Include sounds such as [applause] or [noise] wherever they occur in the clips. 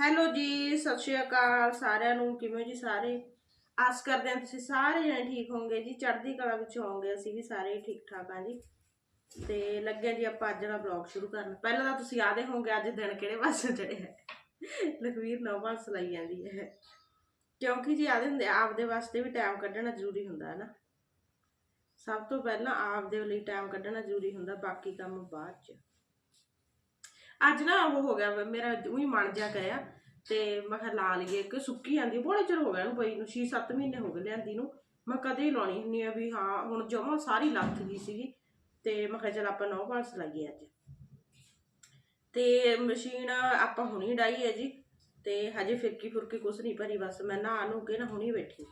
Hello ਜੀ, ਸਤਿ ਸ਼੍ਰੀ ਅਕਾਲ ਸਾਰਿਆਂ ਨੂੰ, ਕਿਵੇਂ ਜੀ ਸਾਰੇ? ਆਸ ਕਰਦੇ ਹਾਂ ਤੁਸੀਂ ਸਾਰੇ ਜਣੇ ਠੀਕ ਹੋਵੋਗੇ ਜੀ, ਚੜ੍ਹਦੀ ਕਲਾ ਵਿੱਚ ਹੋਵੋਗੇ, ਅਸੀਂ ਵੀ ਸਾਰੇ ਠੀਕ ਠਾਕ ਹਾਂ ਜੀ। ਤੇ ਲੱਗਿਆ ਜੀ ਆਪਾਂ ਅੱਜ ਦਾ ਵਲੌਗ ਸ਼ੁਰੂ ਕਰਨ। ਪਹਿਲਾਂ ਤਾਂ ਤੁਸੀਂ ਆਦੇ ਹੋਵੋਗੇ, ਅੱਜ ਦਿਨ ਕਿਹੜੇ ਪਾਸੇ ਚੜੇ ਹੈ ਲਖਵੀਰ ਨੌ ਪਾਸ ਜਾਂਦੀ ਹੈ। ਕਿਉਂਕਿ ਜੀ ਆਦੇ ਹੁੰਦੇ, ਆਪਦੇ ਵਾਸਤੇ ਵੀ ਟਾਈਮ ਕੱਢਣਾ ਜ਼ਰੂਰੀ ਹੁੰਦਾ, ਹੈ ਨਾ? ਸਭ ਤੋਂ ਪਹਿਲਾਂ ਆਪਦੇ ਲਈ ਟਾਈਮ ਕੱਢਣਾ ਜ਼ਰੂਰੀ ਹੁੰਦਾ, ਬਾਕੀ ਕੰਮ ਬਾਅਦ ਚ। ਅੱਜ ਨਾ ਉਹ ਹੋ ਗਿਆ, ਮੇਰਾ ਉਹੀ ਮਨ ਜਾ ਕਰਿਆ ਤੇ ਮੈਂ ਕਿਹਾ ਲਾ ਲਈਏ ਕਿ ਸੁੱਕੀ ਜਾਂਦੀ ਬੜਾ ਚਿਰ ਹੋ ਗਿਆ ਇਹਨੂੰ ਪਈ ਨੂੰ 6-7 ਮਹੀਨੇ ਹੋ ਗਏ ਲਿਆਂਦੀ ਨੂੰ। ਮੈਂ ਕਦੇ ਲਾਉਣੀ ਹੁੰਦੀ ਆ ਵੀ ਹਾਂ, ਹੁਣ ਜਮਾ ਸਾਰੀ ਲੱਥ ਗਈ ਸੀਗੀ ਤੇ ਮੈਂ ਕਿਹਾ ਚਲ ਆਪਾਂ ਨੌ ਪਾਲਸ ਲਾਈਏ ਅੱਜ। ਤੇ ਮਸ਼ੀਨ ਆਪਾਂ ਹੁਣੀ ਡਾਈ ਹੈ ਜੀ, ਤੇ ਹਜੇ ਫਿਰਕੀ ਫੁਰਕੀ ਕੁਛ ਨਹੀਂ ਭਰੀ, ਬਸ ਮੈਂ ਨਹਾ ਨੂੰ ਕੇ ਨਾ ਹੁਣੀ ਬੈਠੀ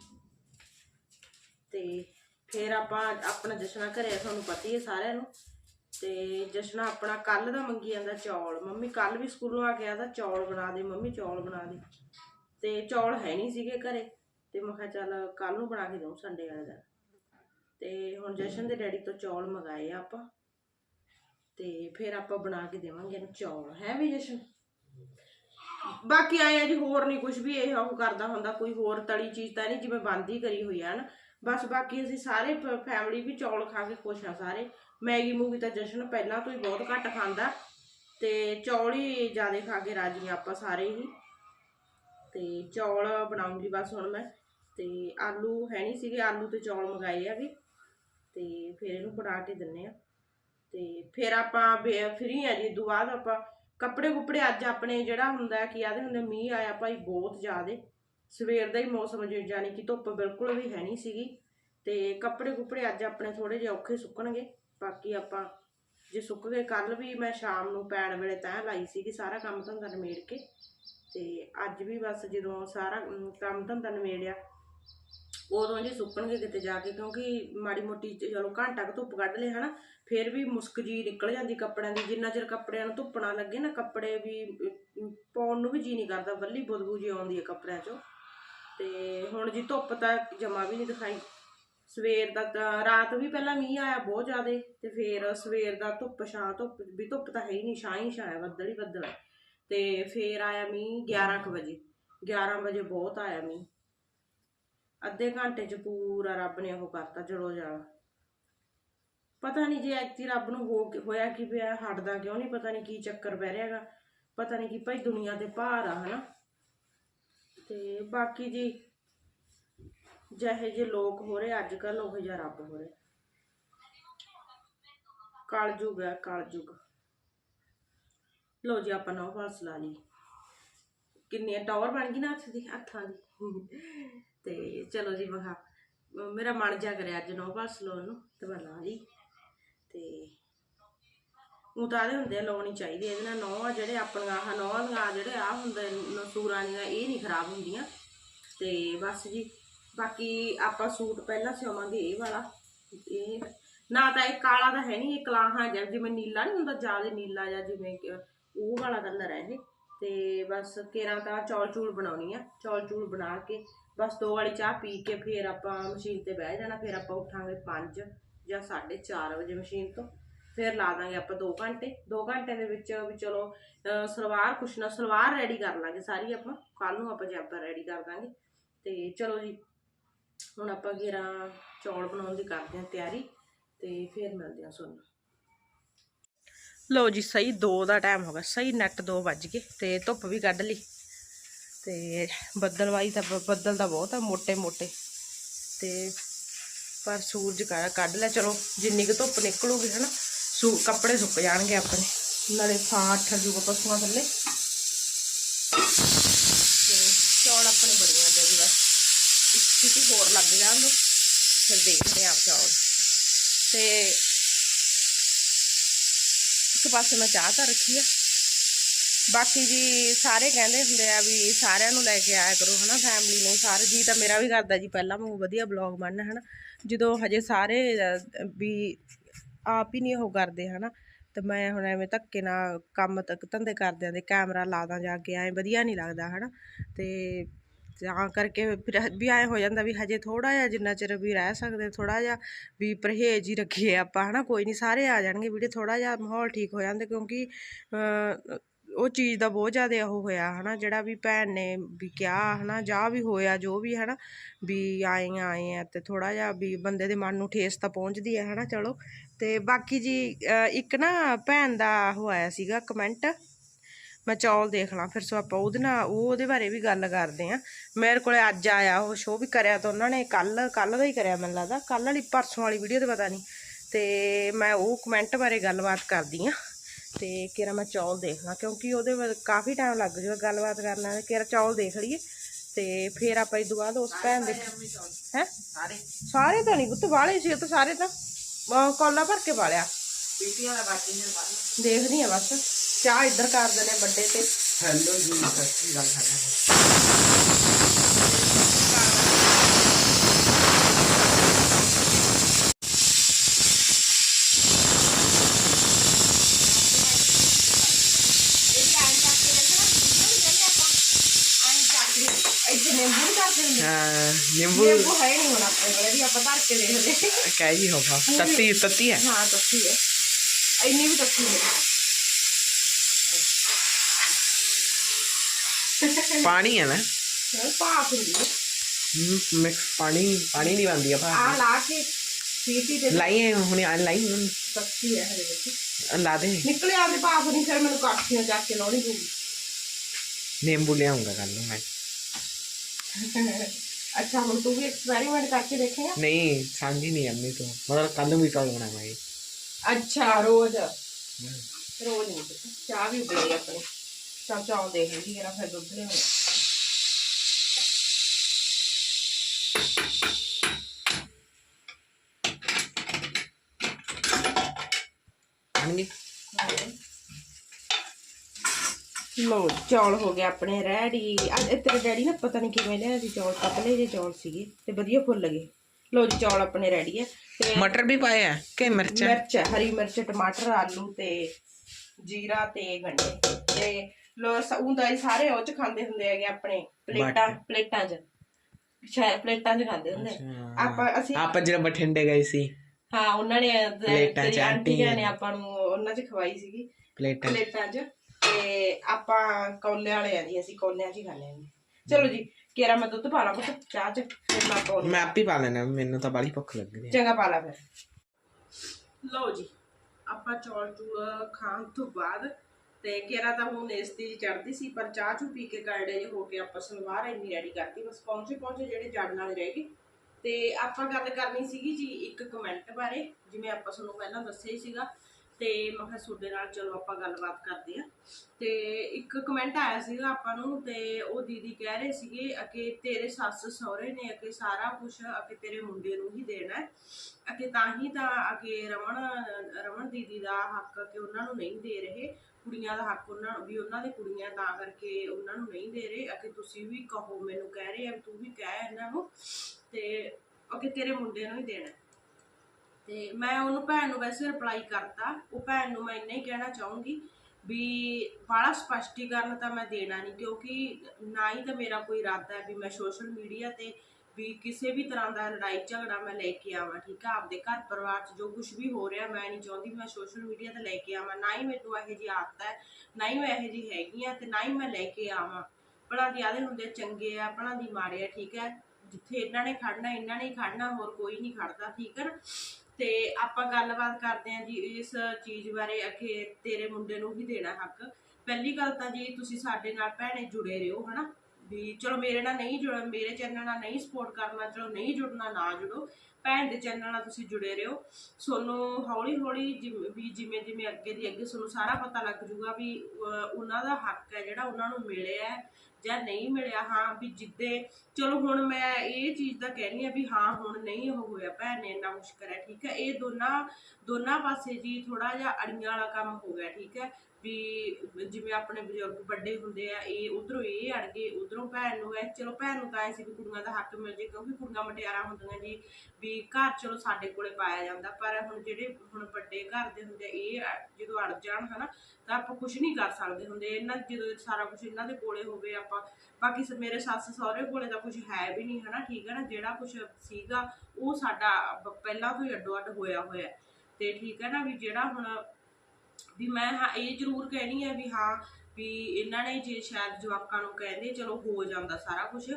ਤੇ ਫਿਰ ਆਪਾਂ ਆਪਣਾ ਜਸ਼ਨਾ ਘਰੇ ਤੁਹਾਨੂੰ ਪਤਾ ਹੀ ਹੈ ਸਾਰਿਆਂ ਨੂੰ। ਤੇ ਜਸ਼ਨਾ ਆਪਣਾ ਕੱਲ ਦਾ ਮੰਗੀ ਜਾਂਦਾ ਚੌਲ। ਮੰਮੀ ਕੱਲ ਵੀ ਸਕੂਲੋਂ ਆ ਗਿਆ ਤਾਂ ਚੌਲ ਬਣਾ ਦੇ, ਮੰਮੀ ਚੌਲ ਬਣਾ ਦੇ। ਤੇ ਚੌਲ ਹੈ ਨਹੀਂ ਸੀਗੇ ਘਰੇ, ਤੇ ਮੈਂ ਕਿਹਾ ਚੱਲ ਕੱਲ ਨੂੰ ਬਣਾ ਕੇ ਦਊਂ ਸੰਡੇ ਵਾਲੇ ਦਿਨ। ਤੇ ਹੁਣ ਜਸ਼ਨ ਦੇ ਡੈਡੀ ਤੋਂ ਚੌਲ ਮੰਗਾਏ ਆ ਆਪਾਂ। ਤੇ ਫਿਰ ਆਪਾਂ ਬਣਾ ਕੇ ਦੇਵਾਂਗੇ ਇਹਨੂੰ ਚੌਲ। ਹੈ ਵੀ ਜਸ਼ਨ? ਬਾਕੀ ਆਏ ਜੀ, ਹੋਰ ਨਹੀਂ ਕੁਝ ਵੀ ਇਹ ਉਹ ਕਰਦਾ ਹੁੰਦਾ, ਕੋਈ ਹੋਰ ਤਲੀ ਚੀਜ਼ ਤਾਂ ਨਹੀਂ ਜਿਵੇਂ ਬੰਦ ਹੀ ਕਰੀ ਹੋਈ ਆ ਨਾ। ਬਸ ਬਾਕੀ ਅਸੀਂ ਸਾਰੇ ਫੈਮਿਲੀ ਵੀ ਚੌਲ ਖਾ ਕੇ ਖੁਸ਼ ਆ ਸਾਰੇ। ਮੈਗੀ ਮੂਗੀ ਤਾਂ ਜਸ਼ਨ ਪਹਿਲਾਂ ਤੋਂ ਹੀ ਬਹੁਤ ਘੱਟ ਖਾਂਦਾ ਤੇ ਚੌਲ ਹੀ ਜ਼ਿਆਦਾ ਖਾ ਕੇ ਰਾਜੀ ਹਾਂ ਆਪਾਂ ਸਾਰੇ ਹੀ। ਤੇ ਚੌਲ ਬਣਾਉਂਗੀ ਬਸ ਹੁਣ ਮੈਂ। ਤੇ ਆਲੂ ਹੈ ਨਹੀਂ ਸੀਗੇ, ਆਲੂ ਤੇ ਚੌਲ ਮੰਗਾਏ ਆਗੇ ਤੇ ਫਿਰ ਇਹਨੂੰ ਬਣਾ ਕੇ ਦਿੰਨੇ ਆ ਤੇ ਫਿਰ ਆਪਾਂ ਫ੍ਰੀ ਆ ਜੀ ਤੋਂ ਬਾਅਦ ਆਪਾਂ ਕੱਪੜੇ ਕੁਪੜੇ ਅੱਜ ਆਪਣੇ ਜਿਹੜਾ ਹੁੰਦਾ ਕਿ ਆਦੇ ਹੁੰਦੇ ਮੀਂਹ ਆਇਆ ਭਾਈ ਬਹੁਤ ਜ਼ਿਆਦੇ। ਸਵੇਰ ਦਾ ਹੀ ਮੌਸਮ ਜਿ- ਜਾਣੀ ਕਿ ਧੁੱਪ ਬਿਲਕੁਲ ਵੀ ਹੈ ਨਹੀਂ ਸੀਗੀ। ਤੇ ਕੱਪੜੇ ਕੁਪੜੇ ਅੱਜ ਆਪਣੇ ਥੋੜੇ ਜਿਹਾ ਔਖੇ ਸੁੱਕਣਗੇ। ਬਾਕੀ ਆਪਾਂ ਜੇ ਸੁੱਕ ਗਏ ਕੱਲ ਵੀ ਮੈਂ ਸ਼ਾਮ ਨੂੰ ਪੈਣ ਵੇਲੇ ਤੈਅ ਲਾਈ ਸੀਗੀ ਸਾਰਾ ਕੰਮ ਧੰਦਾ ਨਿਮੇੜ ਕੇ। ਤੇ ਅੱਜ ਵੀ ਬਸ ਜਦੋਂ ਸਾਰਾ ਕੰਮ ਧੰਦਾ ਨਿਮੇੜਿਆ ਉਦੋਂ ਜੀ ਸੁੱਕਣਗੇ ਕਿਤੇ ਜਾ ਕੇ, ਕਿਉਂਕਿ ਮਾੜੀ ਮੋਟੀ ਚਲੋ ਘੰਟਾ ਕੁ ਧੁੱਪ ਕੱਢ ਲਏ, ਹਨਾ, ਫਿਰ ਵੀ ਮੁਸਕ ਜੀ ਨਿਕਲ ਜਾਂਦੀ ਕੱਪੜਿਆਂ ਦੀ। ਜਿੰਨਾ ਚਿਰ ਕੱਪੜਿਆਂ ਨੂੰ ਧੁੱਪ ਨਾ ਲੱਗੇ ਨਾ, ਕੱਪੜੇ ਵੀ ਪਾਉਣ ਨੂੰ ਵੀ ਜੀ ਨਹੀਂ ਕਰਦਾ, ਵੱਲੀ ਬਦਬੂ ਜੀ ਆਉਂਦੀ ਹੈ ਕੱਪੜਿਆਂ 'ਚੋਂ। ਤੇ ਹੁਣ ਜੀ ਧੁੱਪ ਤਾਂ ਜਮਾ ਵੀ ਨਹੀਂ ਦਿਖਾਈ। ਸਵੇਰ ਦਾ ਤਾਂ ਰਾਤ ਵੀ ਪਹਿਲਾਂ ਮੀਂਹ ਆਇਆ ਬਹੁਤ ਜ਼ਿਆਦੇ ਤੇ ਫੇਰ ਸਵੇਰ ਦਾ ਧੁੱਪ ਛਾਂ, ਧੁੱਪ ਵੀ ਧੁੱਪ ਤਾਂ ਹੈ ਹੀ ਨਹੀਂ, ਛਾਂ ਹੀ ਛਾਂ ਹੈ, ਬੱਦਲ ਹੀ ਬੱਦਲ ਹੈ। ਤੇ ਫੇਰ ਆਇਆ ਮੀਂਹ 11 ਵਜੇ 11 ਵਜੇ ਬਹੁਤ ਆਇਆ ਮੀਂਹ। ਅੱਧੇ ਘੰਟੇ ਚ ਪੂਰਾ ਰੱਬ ਨੇ ਉਹ ਕਰਤਾ ਜੜੋ ਜਾ ਪਤਾ ਨਹੀਂ ਜੇ ਐਤੀ ਰੱਬ ਨੂੰ ਹੋ ਹੋਇਆ ਕਿ ਪਿਆ, ਹਟਦਾ ਕਿਉਂ ਨਹੀਂ, ਪਤਾ ਨਹੀਂ ਕੀ ਚੱਕਰ ਪੈ ਰਿਹਾਗਾ ਪਤਾ ਨਹੀਂ ਕਿ, ਭਾਈ ਦੁਨੀਆ ਤੇ ਭਾਰ ਆ, ਹਨਾ। ਤੇ ਬਾਕੀ ਜੀ ਜਿਹੇ ਜੇ ਲੋਕ ਹੋ ਰਹੇ ਅੱਜ ਕੱਲ ਉਹ ਜਿਹਾ ਰੱਬ ਹੋ ਰਿਹਾ। ਕਲਯੁਗ ਹੈ, ਕਲਯੁਗ। ਲੋ ਜੀ, ਆਪਾਂ ਨੌ ਪਾਸ ਲਾ ਲਈ। ਕਿੰਨੀ ਟਾਵਰ ਬਣ ਗਈ ਨਾ ਹੱਥ ਦੀ, ਹੱਥਾਂ ਦੀ। ਤੇ ਚਲੋ ਜੀ, ਵਖਾ। ਮੇਰਾ ਮਨ ਜਾ ਕਰਿਆ ਅੱਜ ਨੌ ਪਾਸ ਲਾਉਣ ਨੂੰ, ਤੇ ਮੈਂ ਲਾ ਲਈ। ਤੇ ਉਹ ਤਾਂ ਆਦੇ ਹੁੰਦੇ ਆ, ਲਾਉਣੀ ਚਾਹੀਦੀ ਇਹਦੇ ਨਾਲ ਨੌ ਆ ਜਿਹੜੇ ਆਪਣੀਆਂ, ਆਹ ਨੌਆਂ ਦੀਆਂ ਜਿਹੜੇ ਆ ਹੁੰਦੇ ਸੂਰਾਂ ਦੀਆਂ ਇਹ ਨਹੀਂ ਖਰਾਬ ਹੁੰਦੀਆਂ। ਤੇ ਬਸ ਜੀ ਬਾਕੀ ਆਪਾਂ ਸੂਟ ਪਹਿਲਾਂ ਸਿਉਵਾਂਗੇ ਇਹ ਵਾਲਾ। ਇਹ ਨਾ ਤਾਂ ਇਹ ਕਾਲਾ ਤਾਂ ਹੈ ਨਹੀਂ ਇਹ ਕਲਾਹਾਂ ਜਿਹਾ, ਜਿਵੇਂ ਨੀਲਾ ਨਹੀਂ ਹੁੰਦਾ, ਜ਼ਿਆਦਾ ਨੀਲਾ ਜਾਂ ਜਿਵੇਂ ਉਹ ਵਾਲਾ ਕਲਰ ਹੈ ਇਹ। ਤੇ ਬਸ ਕੇਰਾਂ ਤਾਂ ਚੌਲ ਚੂਲ ਬਣਾਉਣੀ ਆ, ਚੌਲ ਚੂਲ ਬਣਾ ਕੇ ਬਸ ਦੋ ਵਾਲੀ ਚਾਹ ਪੀ ਕੇ ਫਿਰ ਆਪਾਂ ਮਸ਼ੀਨ ਤੇ ਬਹਿ ਜਾਣਾ, ਫਿਰ ਆਪਾਂ ਉੱਠਾਂਗੇ 5 ਜਾਂ 4:30 ਵਜੇ ਮਸ਼ੀਨ ਤੋਂ। ਫਿਰ ਲਾ ਦਾਂਗੇ ਆਪਾਂ 2 ਘੰਟੇ। 2 ਘੰਟੇ ਦੇ ਵਿੱਚ ਵੀ ਚਲੋ ਸਲਵਾਰ ਕੁਛ ਨਾ, ਸਲਵਾਰ ਰੈਡੀ ਕਰ ਲਾਂਗੇ ਸਾਰੀ ਆਪਾਂ। ਕੱਲ ਨੂੰ ਆਪਾਂ ਜੈਪਰ ਰੈਡੀ ਕਰ ਦਾਂਗੇ। ਤੇ ਚਲੋ ਜੀ ਹੁਣ ਆਪਾਂ ਘੇਰਾ ਚੌਲ ਬਣਾਉਣ ਦੀ ਕਰਦੇ ਹਾਂ ਤਿਆਰੀ ਤੇ ਫਿਰ ਮਿਲਦੇ ਹਾਂ ਤੁਹਾਨੂੰ। ਲਓ ਜੀ, ਸਹੀ 2 ਦਾ ਟਾਈਮ ਹੋ ਗਿਆ। ਸਹੀ ਨੈਟ 2 ਵੱਜ ਗਏ ਤੇ ਧੁੱਪ ਵੀ ਕੱਢ ਲਈ। ਤੇ ਬੱਦਲਵਾਈ ਤਾਂ ਬੱਦਲ ਤਾਂ ਬਹੁਤ ਆ ਮੋٹے ਮੋٹے ਤੇ ਪਰ ਸੂਰਜ ਕੱਢ ਲੈ ਚਲੋ, ਜਿੰਨੀ ਕੁ ਧੁੱਪ ਨਿਕਲੂਗੀ ਹਨਾ, ਸੂ, ਕੱਪੜੇ ਸੁੱਕ ਜਾਣਗੇ ਆਪਣੇ। ਨਾਲੇ ਥਾਂ ਅੱਠ ਜੂਗਾ ਪਸ਼ੂਆਂ ਥੱਲੇ। ਤੇ ਇੱਕ ਪਾਸੇ ਮੈਂ ਚਾਹ ਤਾਂ ਰੱਖੀ ਆ। ਬਾਕੀ ਜੀ ਸਾਰੇ ਕਹਿੰਦੇ ਹੁੰਦੇ ਆ ਵੀ ਸਾਰਿਆਂ ਨੂੰ ਲੈ ਕੇ ਆਇਆ ਕਰੋ, ਹਨਾ ਫੈਮਿਲੀ ਨੂੰ, ਸਾਰੇ ਜੀ ਤਾਂ ਮੇਰਾ ਵੀ ਕਰਦਾ ਜੀ ਪਹਿਲਾਂ ਮੈਂ ਵਧੀਆ ਬਲੌਗ ਬਣਨਾ, ਹਨਾ। ਜਦੋਂ ਹਜੇ ਸਾਰੇ, ਵੀ ਆਪ ਹੀ ਨਹੀਂ ਉਹ ਕਰਦੇ, ਹਨਾ। ਤੇ ਮੈਂ ਹੁਣ ਐਵੇਂ ਧੱਕੇ ਨਾਲ ਕੰਮ ਤੱਕ ਧੰਦੇ ਕਰਦਿਆਂ ਦੇ ਕੈਮਰਾ ਲਾ ਦਾਂ ਜਾ ਕੇ, ਐ ਵਧੀਆ ਨਹੀਂ ਲੱਗਦਾ, ਹਨਾ। ਤੇ ਤਾਂ ਕਰਕੇ ਫਿਰ ਵੀ ਐ ਹੋ ਜਾਂਦਾ ਵੀ ਹਜੇ ਥੋੜਾ ਜਿਹਾ ਜਿੰਨਾ ਚਿਰ ਵੀ ਰਹਿ ਸਕਦੇ ਥੋੜਾ ਜਿਹਾ ਵੀ ਪਰਹੇਜ਼ ਹੀ ਰੱਖੀਏ ਆਪਾਂ, ਹਨਾ, ਕੋਈ ਨਹੀਂ ਸਾਰੇ ਆ ਜਾਣਗੇ ਵੀਰੇ ਥੋੜਾ ਜਿਹਾ ਮਾਹੌਲ ਠੀਕ ਹੋ ਜਾਂਦਾ ਕਿਉਂਕਿ ਉਹ ਚੀਜ਼ ਦਾ ਬਹੁਤ ਜ਼ਿਆਦਾ ਉਹ ਹੋਇਆ, ਹਨਾ, ਜਿਹੜਾ ਵੀ ਭੈਣ ਨੇ ਵੀ ਕਿਹਾ, ਹਨਾ, ਜਾਂ ਵੀ ਹੋਇਆ, ਜੋ ਵੀ, ਹਨਾ, ਵੀ ਆਏ ਆਏ ਆ ਤੇ ਥੋੜਾ ਜਿਹਾ ਵੀ ਬੰਦੇ ਦੇ ਮਨ ਨੂੰ ਠੇਸ ਤਾਂ ਪਹੁੰਚਦੀ ਹੈ, ਹਨਾ, ਚਲੋ, ਤੇ ਬਾਕੀ ਜੀ ਇੱਕ ਨਾ ਭੈਣ ਦਾ ਉਹ ਆਇਆ ਸੀਗਾ ਕਮੈਂਟ ਮੈਂ ਚੌਲ ਦੇਖ ਲਾਂ ਫਿਰ ਸੋ ਆਪਾਂ ਉਹਦੇ ਨਾਲ ਉਹ ਉਹਦੇ ਬਾਰੇ ਵੀ ਗੱਲ ਕਰਦੇ ਆ। ਮੇਰੇ ਕੋਲੇ ਅੱਜ ਆਇਆ ਉਹ ਸ਼ੋਅ ਵੀ ਕਰਿਆ ਤਾਂ ਉਹਨਾਂ ਨੇ ਕੱਲ ਕੱਲ ਦਾ ਹੀ ਕਰਿਆ ਮੈਨੂੰ ਲੱਗਦਾ ਕੱਲ ਵਾਲੀ ਪਰਸੋਂ ਵਾਲੀ ਵੀਡੀਓ ਤੇ ਪਤਾ ਨਹੀਂ ਤੇ ਮੈਂ ਉਹ ਕਮੈਂਟ ਬਾਰੇ ਗੱਲਬਾਤ ਕਰਦੀ ਆ ਤੇ ਕਿਰਾ ਮੈਂ ਚੌਲ ਦੇਖ ਲਾਂ ਕਿਉਂਕਿ ਉਹਦੇ ਕਾਫੀ ਟਾਈਮ ਲੱਗ ਜਾਊਗਾ ਗੱਲਬਾਤ ਕਰਨ ਨਾਲ ਕਿਰਾ ਚੌਲ ਦੇਖ ਲਈਏ। ਤੇ ਫਿਰ ਆਪਾਂ ਇਸ ਤੋਂ ਬਾਅਦ ਉਸ ਭੈਣ ਦੇ ਹੈ? ਸਾਰੇ। ਸਾਰੇ ਤਾਂ ਨਹੀਂ ਪੁੱਤ ਵਾਲੇ ਸੀ ਉਹ ਤਾਂ ਸਾਰੇ ਤਾਂ। ਕੌਲਾ ਭਰ ਕੇ ਵਾਲਿਆ ਦੇਖਦੀ ਆ ਬਸ। ਚਾਹ ਇੱਧਰ ਕਰ ਦਿੰਦੇ ਵੱਡੇ ਤੇ ਹੈਲੋ ਜੀ ਸਤਿ ਸ਼੍ਰੀ ਅਕਾਲ ਸਾਰਿਆਂ ਨੂੰ ਇੱਥੇ ਨਿੰਬੂ ਨਹੀਂ ਕਰਦੇ ਹੁੰਦੇ ਹਾਂ ਨਿੰਬੂ ਨਿੰਬੂ ਹੈ ਨਹੀਂ ਹੁਣ ਆਪਣੇ ਕੋਲੇ ਵੀ ਆਪਾਂ ਧਰ ਕੇ ਦੇਖਦੇ ਕਹਿ ਜੀ ਹੋਗਾ ਤੱਤੀ ਤੱਤੀ ਹੈ ਹਾਂ ਤੱਸੀ ਹੈ ਇੰਨੀ ਵੀ ਤੱਸੀ ਨਹੀਂ ਪਾਣੀ ਹੈ ਨਾ ਇਹ ਭਾਫ ਹੁੰਦੀ ਹੈ ਮਿਕਸ ਪਾਣੀ ਪਾਣੀ ਨਹੀਂ ਬੰਦੀ ਆਪਾਂ ਆ ਲਾ ਕੇ ਸੀਟੀ ਤੇ ਲਾਈ ਹੁਣੇ ਆ ਲਾਈ ਹੁਣ ਤੱਸੀ ਹੈ ਹਰੇ ਵਿੱਚ ਲਾ ਦੇ ਨਿਕਲੇ ਆਦੇ ਭਾਫ ਨਹੀਂ ਫਿਰ ਮੈਨੂੰ ਕਾਠੀਆਂ ਜਾ ਕੇ ਲਾਉਣੀ ਪਊਗੀ ਨਿੰਬੂ ਲਿਆਉਂਗਾ ਕੱਲ ਨੂੰ ਮੈਂ ਅੱਛਾ ਹੁਣ ਤੂੰ ਵੀ ਐਕਸਪੈਰੀਮੈਂਟ ਕਰਕੇ ਦੇਖੇਗਾ ਨਹੀਂ ਸਾਂਝੀ ਨਹੀਂ ਅੰਮੀ ਤੋਂ ਮਤਲਬ ਕੱਲ ਨੂੰ ਵੀ ਚੌਲ ਬਣਾਵਾਂਗੇ ਅੱਛਾ ਰੋਜ਼ ਰੋਜ਼ ਨਹੀਂ ਪਤਾ। ਚਾਹ ਵੀ ਉਬਲੀ ਚਾਹ ਚਾਹ ਦੇਖ ਲਈ ਜਰਾ ਫਿਰ ਦੁੱਧ ਲਿਆਉਣਾ ਆਣਗੇ ਲੋ ਚੌਲ ਹੋ ਗਏ ਆਪਣੇ ਰੈਡੀ ਅੱਜ ਤੇਰੇ ਡੈਡੀ ਨਾ ਪਤਾ ਨਹੀਂ ਕਿਵੇਂ ਲਿਆ ਸੀ ਚੌਲ ਪਤਲੇ ਜਿਹੇ ਚੌਲ ਸੀਗੇ ਤੇ ਵਧੀਆ ਫੁੱਲ ਗਏ ਲੋ ਜੀ ਚੌਲ ਆਪਣੇ ਰੈਡੀ ਹੈ ਤੇ ਮਟਰ ਵੀ ਪਾਏ ਆ ਕਿ ਮਿਰਚਾਂ ਮਿਰਚ ਹਰੀ ਮਿਰਚ ਟਮਾਟਰ ਆਲੂ ਤੇ ਜੀਰਾ ਤੇ ਗੰਡੇ ਤੇ ਲੋ ਹੁੰਦਾ ਹੀ ਸਾਰੇ ਉਹ ਚ ਖਾਂਦੇ ਹੁੰਦੇ ਹੈਗੇ ਆਪਣੇ ਪਲੇਟਾਂ ਪਲੇਟਾਂ 'ਚ। ਸ਼ਾਇਦ ਪਲੇਟਾਂ 'ਚ ਖਾਂਦੇ ਹੁੰਦੇ। ਆਪਾਂ ਅਸੀਂ ਆਪਾਂ ਜਿਹੜਾ ਬਠਿੰਡੇ ਗਏ ਸੀ। ਹਾਂ ਉਹਨਾਂ ਨੇ ਪਲੇਟਾਂ 'ਚ ਆਂਟੀਆਂ ਨੇ। ਆਪਾਂ ਨੂੰ ਉਹਨਾਂ 'ਚ ਖਵਾਈ ਸੀਗੀ। ਪਲੇਟਾਂ ਪਲੇਟਾਂ 'ਚ। ਤੇ ਆਪਾਂ ਕੌਲੇ ਵਾਲੇ ਆ ਜੀ ਅਸੀਂ ਕੌਲਿਆਂ 'ਚ ਹੀ ਖਾਂਦੇ ਹਾਂ ਚਲੋ ਜੀ ਕੇਰਾ ਮੈਂ ਦੁੱਧ ਪਾ ਲਾ ਪੁੱਤ ਚਾਹ 'ਚ ਫਿਰ ਮੈਂ ਮੈਂ ਆਪੇ ਪਾ ਲੈਣਾ ਮੈਨੂੰ ਤਾਂ ਬੜੀ ਭੁੱਖ ਲੱਗ ਰਹੀ ਹੈ। ਚੰਗਾ ਪਾ ਲਾ ਫਿਰ। ਲਓ ਜੀ ਆਪਾਂ ਚੌਲ ਚੂਲ ਖਾਣ ਤੋਂ ਬਾਅਦ ਤੇ ਕੇਰਾ ਤਾਂ ਹੁਣ ਇਸ ਦੀ ਚੜਦੀ ਸੀ, ਪਰ ਚਾਹ ਚੂ ਪੀ ਕੇ ਕਾੜੇ ਜੇ ਹੋ ਕੇ ਆਪਾਂ ਸਲਵਾਰ ਇੰਨੀ ਰੈਡੀ ਕਰਤੀ, ਬਸ ਪਹੁੰਚੇ ਪਹੁੰਚੇ ਜਿਹੜੇ ਜੜਨ ਵਾਲੇ ਰਹਿ ਗਏ। ਤੇ ਆਪਾਂ ਗੱਲ ਕਰਨੀ ਸੀਗੀ ਜੀ ਇੱਕ ਕਮੈਂਟ ਬਾਰੇ, ਜਿਵੇਂ ਆਪਾਂ ਤੁਹਾਨੂੰ ਪਹਿਲਾਂ ਦੱਸਿਆ ਹੀ ਸੀਗਾ। ਤੇ ਮੈਂ ਕਿਹਾ ਤੁਹਾਡੇ ਨਾਲ ਚਲੋ ਆਪਾਂ ਗੱਲਬਾਤ ਕਰਦੇ ਆ ਤੇ ਇੱਕ ਕਮੈਂਟ ਆਇਆ ਸੀਗਾ ਆਪਾਂ ਨੂੰ, ਤੇ ਉਹ ਦੀਦੀ ਕਹਿ ਰਹੇ ਸੀਗੇ ਕਿ ਤੇਰੇ ਸੱਸ ਸਹੁਰੇ ਨੇ ਕਿ ਸਾਰਾ ਕੁਝ ਕਿ ਤੇਰੇ ਮੁੰਡੇ ਨੂੰ ਹੀ ਦੇਣਾ ਹੈ। ਅਤੇ ਤਾਂ ਹੀ ਤਾਂ ਕਿ ਰਮਨ ਰਮਨ ਦੀਦੀ ਦਾ ਹੱਕ ਕਿ ਉਹਨਾਂ ਨੂੰ ਨਹੀਂ ਦੇ ਰਹੇ। ਕੁੜੀਆਂ ਦਾ ਹੱਕ ਉਹਨਾਂ ਵੀ ਉਹਨਾਂ ਦੇ ਕੁੜੀਆਂ ਤਾਂ ਕਰਕੇ ਉਹਨਾਂ ਨੂੰ ਨਹੀਂ ਦੇ ਰਹੇ। ਅਤੇ ਤੁਸੀਂ ਵੀ ਕਹੋ, ਮੈਨੂੰ ਕਹਿ ਰਹੇ ਆ ਤੂੰ ਵੀ ਕਹਿ ਇਹਨਾਂ ਨੂੰ ਤੇ ਕਿ ਤੇਰੇ ਮੁੰਡੇ ਨੂੰ ਹੀ ਦੇਣਾ। ਤੇ ਮੈਂ ਉਹਨੂੰ ਭੈਣ ਨੂੰ ਵੈਸੇ ਰਿਪਲਾਈ ਕਰਤਾ। ਉਹ ਭੈਣ ਨੂੰ ਮੈਂ ਇੰਨਾ ਹੀ ਕਹਿਣਾ ਚਾਹੂੰਗੀ ਵੀ ਬੜਾ ਸਪਸ਼ਟੀਕਰਨ ਤਾਂ ਮੈਂ ਦੇਣਾ ਨਹੀਂ ਕਿਉਂਕਿ ਨਾ ਹੀ ਤਾਂ ਮੇਰਾ ਕੋਈ ਇਰਾਦਾ ਹੈ ਵੀ ਮੈਂ ਸੋਸ਼ਲ ਮੀਡੀਆ ਤੇ ਵੀ ਕਿਸੇ ਵੀ ਤਰ੍ਹਾਂ ਦਾ ਲੜਾਈ ਝਗੜਾ ਮੈਂ ਲੈ ਕੇ ਆਵਾਂ, ਠੀਕ ਆ? ਆਪਦੇ ਘਰ ਪਰਿਵਾਰ 'ਚ ਜੋ ਕੁਝ ਵੀ ਹੋ ਰਿਹਾ, ਮੈਂ ਨਹੀਂ ਚਾਹੁੰਦੀ ਮੈਂ ਸੋਸ਼ਲ ਮੀਡੀਆ ਤੇ ਲੈ ਕੇ ਆਵਾਂ। ਨਾ ਹੀ ਮੈਨੂੰ ਇਹੋ ਜਿਹੀ ਆਦਤ ਹੈ, ਨਾ ਹੀ ਮੈਂ ਇਹੋ ਜਿਹੀ ਹੈਗੀ ਆ ਤੇ ਨਾ ਹੀ ਮੈਂ ਲੈ ਕੇ ਆਵਾਂ। ਭਲਾ ਦੀ ਆਦੇ ਹੁੰਦੇ ਚੰਗੇ ਆ, ਭਲਾ ਦੀ ਮਾੜੇ ਆ, ਠੀਕ ਹੈ? ਜਿੱਥੇ ਇਹਨਾਂ ਨੇ ਖੜਨਾ, ਇਹਨਾਂ ਨੇ ਖੜਨਾ, ਹੋਰ ਕੋਈ ਨਹੀਂ ਖੜਦਾ, ਠੀਕ ਹੈ ਤੇ ਆਪਾਂ ਗੱਲਬਾਤ ਕਰਦੇ ਹਾਂ ਜੀ ਇਸ ਚੀਜ਼ ਬਾਰੇ ਕਿ ਤੇਰੇ ਮੁੰਡੇ ਨੂੰ ਹੀ ਦੇਣਾ ਹੱਕ। ਪਹਿਲੀ ਗੱਲ ਤਾਂ ਜੀ ਤੁਸੀਂ ਸਾਡੇ ਨਾਲ ਭੈਣੇ ਜੁੜੇ ਰਹੋ, ਹਨਾ? ਵੀ ਚਲੋ ਮੇਰੇ ਨਾਲ ਨਹੀਂ ਜੁੜ, ਮੇਰੇ ਚੈਨਲ ਨਾਲ ਨਹੀਂ ਸਪੋਰਟ ਕਰਨਾ, ਚਲੋ ਨਹੀਂ ਜੁੜਨਾ, ਨਾ ਜੁੜੋ। ਭੈਣ ਦੇ ਚੈਨਲ ਨਾਲ ਤੁਸੀਂ ਜੁੜੇ ਰਹੋ। ਤੁਹਾਨੂੰ ਹੌਲੀ ਹੌਲੀ ਵੀ ਜਿਵੇਂ ਜਿਵੇਂ ਅੱਗੇ ਦੀ ਅੱਗੇ ਤੁਹਾਨੂੰ ਸਾਰਾ ਪਤਾ ਲੱਗ ਜੂਗਾ ਵੀ ਉਹਨਾਂ ਦਾ ਹੱਕ ਹੈ ਜਿਹੜਾ ਉਹਨਾਂ ਨੂੰ ਮਿਲਿਆ ਹੈ ਜਾਂ ਨਹੀਂ ਮਿਲਿਆ। ਹਾਂ, ਵੀ ਜਿੱਦੇ, ਚਲੋ ਹੁਣ ਮੈਂ ਇਹ ਚੀਜ਼ ਦਾ ਕਹਿਣੀ ਆ ਵੀ ਹਾਂ, ਹੁਣ ਨਹੀਂ ਉਹ ਹੋਇਆ ਭੈਣ ਨੇ, ਇੰਨਾ ਮੁਸ਼ਕਲ ਹੈ ਠੀਕ ਹੈ? ਇਹ ਦੋਨਾਂ ਦੋਨਾਂ ਪਾਸੇ ਜੀ ਥੋੜਾ ਜਿਹਾ ਅੜੀਆਂ ਵਾਲਾ ਕੰਮ ਹੋ ਗਿਆ, ਠੀਕ ਹੈ? ਵੀ ਜਿਵੇਂ ਆਪਣੇ ਬਜ਼ੁਰਗ ਵੱਡੇ ਹੁੰਦੇ ਆ, ਇਹ ਉਧਰੋਂ ਇਹ ਅੜ ਗਏ, ਉਧਰੋਂ ਭੈਣ ਨੂੰ ਐ, ਚਲੋ ਭੈਣ ਨੂੰ ਤਾਂ ਐ ਸੀ ਵੀ ਕੁੜੀਆਂ ਦਾ ਹੱਕ ਮਿਲ ਜੇ, ਕਿਉਂਕਿ ਕੁੜੀਆਂ ਮਟਿਆਰਾਂ ਹੁੰਦੀਆਂ ਜੀ, ਵੀ ਘਰ ਚਲੋ ਸਾਡੇ ਕੋਲੇ ਪਾਇਆ ਜਾਂਦਾ, ਪਰ ਹੁਣ ਜਿਹੜੇ ਹੁਣ ਵੱਡੇ ਘਰ ਦੇ ਹੁੰਦੇ ਇਹ ਜਦੋਂ ਅੜ ਜਾਣ ਹਨਾ, ਤਾਂ ਆਪਾਂ ਕੁਝ ਨਹੀਂ ਕਰ ਸਕਦੇ ਹੁੰਦੇ, ਇਹਨਾਂ ਜਦੋਂ ਸਾਰਾ ਕੁਝ ਇਹਨਾਂ ਦੇ ਕੋਲੇ ਹੋਵੇ ਆਪਾਂ, ਬਾਕੀ ਮੇਰੇ ਸੱਸ ਸਹੁਰੇ ਕੋਲੇ ਤਾਂ ਕੁਝ ਹੈ ਵੀ ਨਹੀਂ ਹਨਾ, ਠੀਕ ਹੈ ਨਾ, ਜਿਹੜਾ ਕੁਝ ਸੀਗਾ, ਉਹ ਸਾਡਾ ਪਹਿਲਾਂ ਤੋਂ ਹੀ ਅੱਡੋ ਅੱਡ ਹੋਇਆ ਹੋਇਆ, ਤੇ ਠੀਕ ਹੈ ਨਾ ਵੀ ਜਿਹੜਾ ਹੁਣ ਵੀ ਮੈਂ ਹਾਂ, ਇਹ ਜ਼ਰੂਰ ਕਹਿਣੀ ਹੈ ਵੀ ਹਾਂ, ਵੀ ਇਹਨਾਂ ਨੇ ਜੇ ਸ਼ਾਇਦ ਜਵਾਕਾਂ ਨੂੰ ਕਹਿੰਦੇ, ਚਲੋ ਹੋ ਜਾਂਦਾ ਸਾਰਾ ਕੁਝ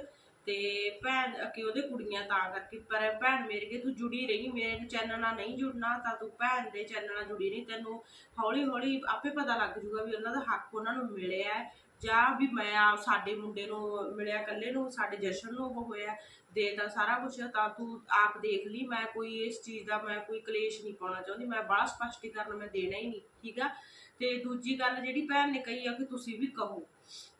ਤੇ ਭੈਣ, ਕਿ ਉਹਦੇ ਕੁੜੀਆਂ ਤਾਂ ਕਰਕੇ, ਪਰ ਭੈਣ ਮੇਰੇ ਕੇ ਤੂੰ ਜੁੜੀ ਰਹੀ, ਮੇਰੇ ਚੈਨਲ ਨਾਲ ਨਹੀਂ ਜੁੜਨਾ, ਤਾਂ ਤੂੰ ਭੈਣ ਦੇ ਚੈਨਲ ਨਾਲ ਜੁੜੀ ਰਹੀ, ਤੈਨੂੰ ਹੌਲੀ ਹੌਲੀ ਆਪੇ ਪਤਾ ਲੱਗ ਜੂਗਾ ਵੀ ਉਹਨਾਂ ਦਾ ਹੱਕ ਉਹਨਾਂ ਨੂੰ ਮਿਲਿਆ ਜਾਂ ਵੀ ਮੈਂ ਸਾਡੇ ਮੁੰਡੇ ਨੂੰ ਮਿਲਿਆ, ਇਕੱਲੇ ਨੂੰ, ਸਾਡੇ ਜਸ਼ਨ ਨੂੰ ਉਹ ਹੋਇਆ। ਦੇ ਸਾਰਾ ਕੁਝ ਤਾਂ ਤੂੰ ਆਪ ਦੇਖ ਲਈ, ਮੈਂ ਕੋਈ ਇਸ ਚੀਜ਼ ਦਾ, ਮੈਂ ਕੋਈ ਕਲੇਸ਼ ਨਹੀਂ ਪਾਉਣਾ ਚਾਹੁੰਦੀ, ਮੈਂ ਬੜਾ ਸਪਸ਼ਟੀਕਰਨ ਮੈਂ ਦੇਣਾ ਹੀ ਨਹੀਂ, ਠੀਕ ਆ? ਤੇ ਦੂਜੀ ਗੱਲ ਜਿਹੜੀ ਭੈਣ ਨੇ ਕਹੀ ਆ ਕਿ ਤੁਸੀਂ ਵੀ ਕਹੋ,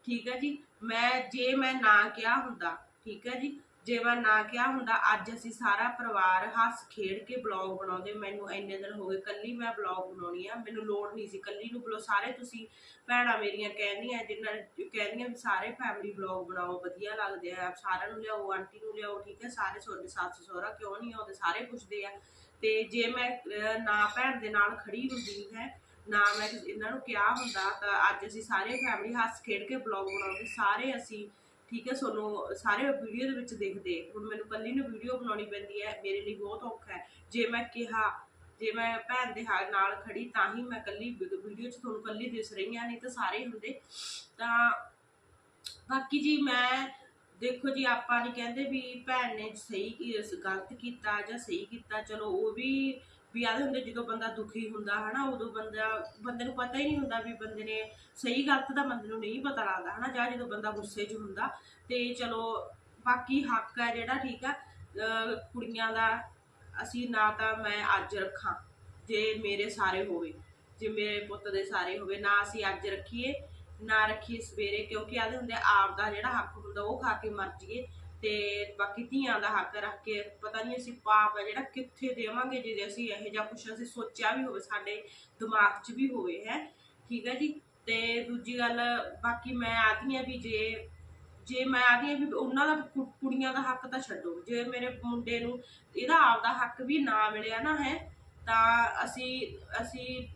ਠੀਕ ਹੈ ਜੀ? ਮੈਂ, ਜੇ ਮੈਂ ਨਾ ਕਿਹਾ ਹੁੰਦਾ, ਠੀਕ ਹੈ ਜੀ ਜੇ ਮੈਂ ਨਾ ਕਿਹਾ ਹੁੰਦਾ, ਅੱਜ ਅਸੀਂ ਸਾਰਾ ਪਰਿਵਾਰ ਹੱਸ ਖੇਡ ਕੇ ਬਲੌਗ ਬਣਾਉਂਦੇ। ਮੈਨੂੰ ਇੰਨੇ ਦਿਨ ਹੋ ਗਏ ਕੱਲੀ ਮੈਂ ਬਲੌਗ ਬਣਾਉਣੀ ਆ। ਮੈਨੂੰ ਲੋੜ ਨਹੀਂ ਸੀ ਕੱਲੀ ਨੂੰ ਬਲੋ, ਸਾਰੇ ਤੁਸੀਂ ਭੈਣਾਂ ਮੇਰੀਆਂ ਕਹਿੰਦੀਆਂ ਜਿਨ੍ਹਾਂ ਕਹਿੰਦੀਆਂ ਵੀ ਸਾਰੇ ਫੈਮਿਲੀ ਬਲੌਗ ਬਣਾਓ, ਵਧੀਆ ਲੱਗਦੇ ਆ। ਸਾਰਿਆਂ ਨੂੰ ਲਿਆਓ, ਆਂਟੀ ਨੂੰ ਲਿਆਓ, ਠੀਕ ਹੈ ਸਾਰੇ ਤੁਹਾਡੇ ਸੱਸ ਸਹੁਰਾ ਕਿਉਂ ਨਹੀਂ ਆਉਂਦੇ ਸਾਰੇ ਪੁੱਛਦੇ ਆ। ਤੇ ਜੇ ਮੈਂ ਨਾ ਭੈਣ ਦੇ ਨਾਲ ਖੜੀ ਹੁੰਦੀ ਹੈ, ਨਾ ਮੈਂ ਇਹਨਾਂ ਨੂੰ ਕਿਹਾ ਹੁੰਦਾ, ਤਾਂ ਅੱਜ ਅਸੀਂ ਸਾਰੇ ਫੈਮਿਲੀ ਹੱਸ ਖੇਡ ਕੇ ਬਲੌਗ ਬਣਾਉਂਦੇ। ਸਾਰੇ ਅਸੀਂ ਠੀਕ ਹੈ ਤੁਹਾਨੂੰ ਸਾਰੇ ਵੀਡੀਓ ਦੇ ਵਿੱਚ ਦੇਖਦੇ। ਹੁਣ ਮੈਨੂੰ ਕੱਲੀ ਨੂੰ ਵੀਡੀਓ ਬਣਾਉਣੀ ਪੈਂਦੀ ਹੈ, ਮੇਰੇ ਲਈ ਬਹੁਤ ਔਖਾ ਹੈ। ਜੇ ਮੈਂ ਕਿਹਾ, ਜੇ ਮੈਂ ਭੈਣ ਦੇ ਨਾਲ ਖੜੀ, ਤਾਂ ਹੀ ਮੈਂ ਕੱਲੀ ਵੀਡੀਓ 'ਚ ਤੁਹਾਨੂੰ ਕੱਲੀ ਦਿਸ ਰਹੀ ਹਾਂ, ਨਹੀਂ ਤਾਂ ਸਾਰੇ ਹੁੰਦੇ। ਤਾਂ ਬਾਕੀ ਜੀ, ਮੈਂ, ਦੇਖੋ ਜੀ, ਆਪਾਂ ਨਹੀਂ ਕਹਿੰਦੇ ਵੀ ਭੈਣ ਨੇ ਸਹੀ ਗਲਤ ਕੀਤਾ ਜਾਂ ਸਹੀ ਕੀਤਾ। ਚਲੋ, ਉਹ ਵੀ ਵੀ ਆਦੇ ਹੁੰਦੇ ਜਦੋਂ ਬੰਦਾ ਦੁਖੀ ਹੁੰਦਾ ਹਨਾ, ਉਦੋਂ ਬੰਦਾ, ਬੰਦੇ ਨੂੰ ਪਤਾ ਹੀ ਨਹੀਂ ਹੁੰਦਾ ਵੀ ਬੰਦੇ ਨੇ ਸਹੀ ਗਲਤ ਦਾ ਬੰਦੇ ਨੂੰ ਨਹੀਂ ਪਤਾ ਲੱਗਦਾ ਹਨਾ, ਜਾਂ ਜਦੋਂ ਬੰਦਾ ਗੁੱਸੇ 'ਚ ਹੁੰਦਾ, ਤੇ ਚਲੋ ਬਾਕੀ ਹੱਕ ਹੈ ਜਿਹੜਾ ਠੀਕ ਆ ਕੁੜੀਆਂ ਦਾ ਅਸੀਂ ਨਾ ਤਾਂ ਮੈਂ ਅੱਜ ਰੱਖਾਂ, ਜੇ ਮੇਰੇ ਸਾਰੇ ਹੋਵੇ, ਜੇ ਮੇਰੇ ਪੁੱਤ ਦੇ ਸਾਰੇ ਹੋਵੇ, ਨਾ ਅਸੀਂ ਅੱਜ ਰੱਖੀਏ, ਨਾ ਰੱਖੀਏ ਸਵੇਰੇ, ਕਿਉਂਕਿ ਆਦੇ ਹੁੰਦੇ ਆਪ ਦਾ ਜਿਹੜਾ ਹੱਕ ਹੁੰਦਾ ਉਹ ਖਾ ਕੇ ਮਰ ਜੀਏ ਤੇ ਬਾਕੀ ਧੀਆਂ ਦਾ ਹੱਕ ਰੱਖ ਕੇ, ਪਤਾ ਨਹੀਂ ਅਸੀਂ ਪਾਪ ਹੈ ਜਿਹੜਾ ਕਿੱਥੇ ਦੇਵਾਂਗੇ ਜੇ ਅਸੀਂ ਇਹੋ ਜਿਹਾ ਕੁਛ ਅਸੀਂ ਸੋਚਿਆ ਵੀ ਹੋਵੇ, ਸਾਡੇ ਦਿਮਾਗ 'ਚ ਵੀ ਹੋਵੇ, ਹੈ। ਠੀਕ ਹੈ ਜੀ? ਤੇ ਦੂਜੀ ਗੱਲ, ਬਾਕੀ ਮੈਂ ਆਖਦੀ ਹਾਂ ਵੀ ਜੇ ਜੇ ਮੈਂ ਆਖਦੀ ਹਾਂ ਵੀ ਉਹਨਾਂ ਦਾ ਕੁ- ਕੁੜੀਆਂ ਦਾ ਹੱਕ ਤਾਂ ਛੱਡੋ। ਜੇ ਮੇਰੇ ਮੁੰਡੇ ਨੂੰ ਇਹਦਾ ਆਪਦਾ ਹੱਕ ਵੀ ਨਾ ਮਿਲਿਆ ਨਾ, ਹੈ, ਤਾਂ ਅਸੀਂ ਅਸੀਂ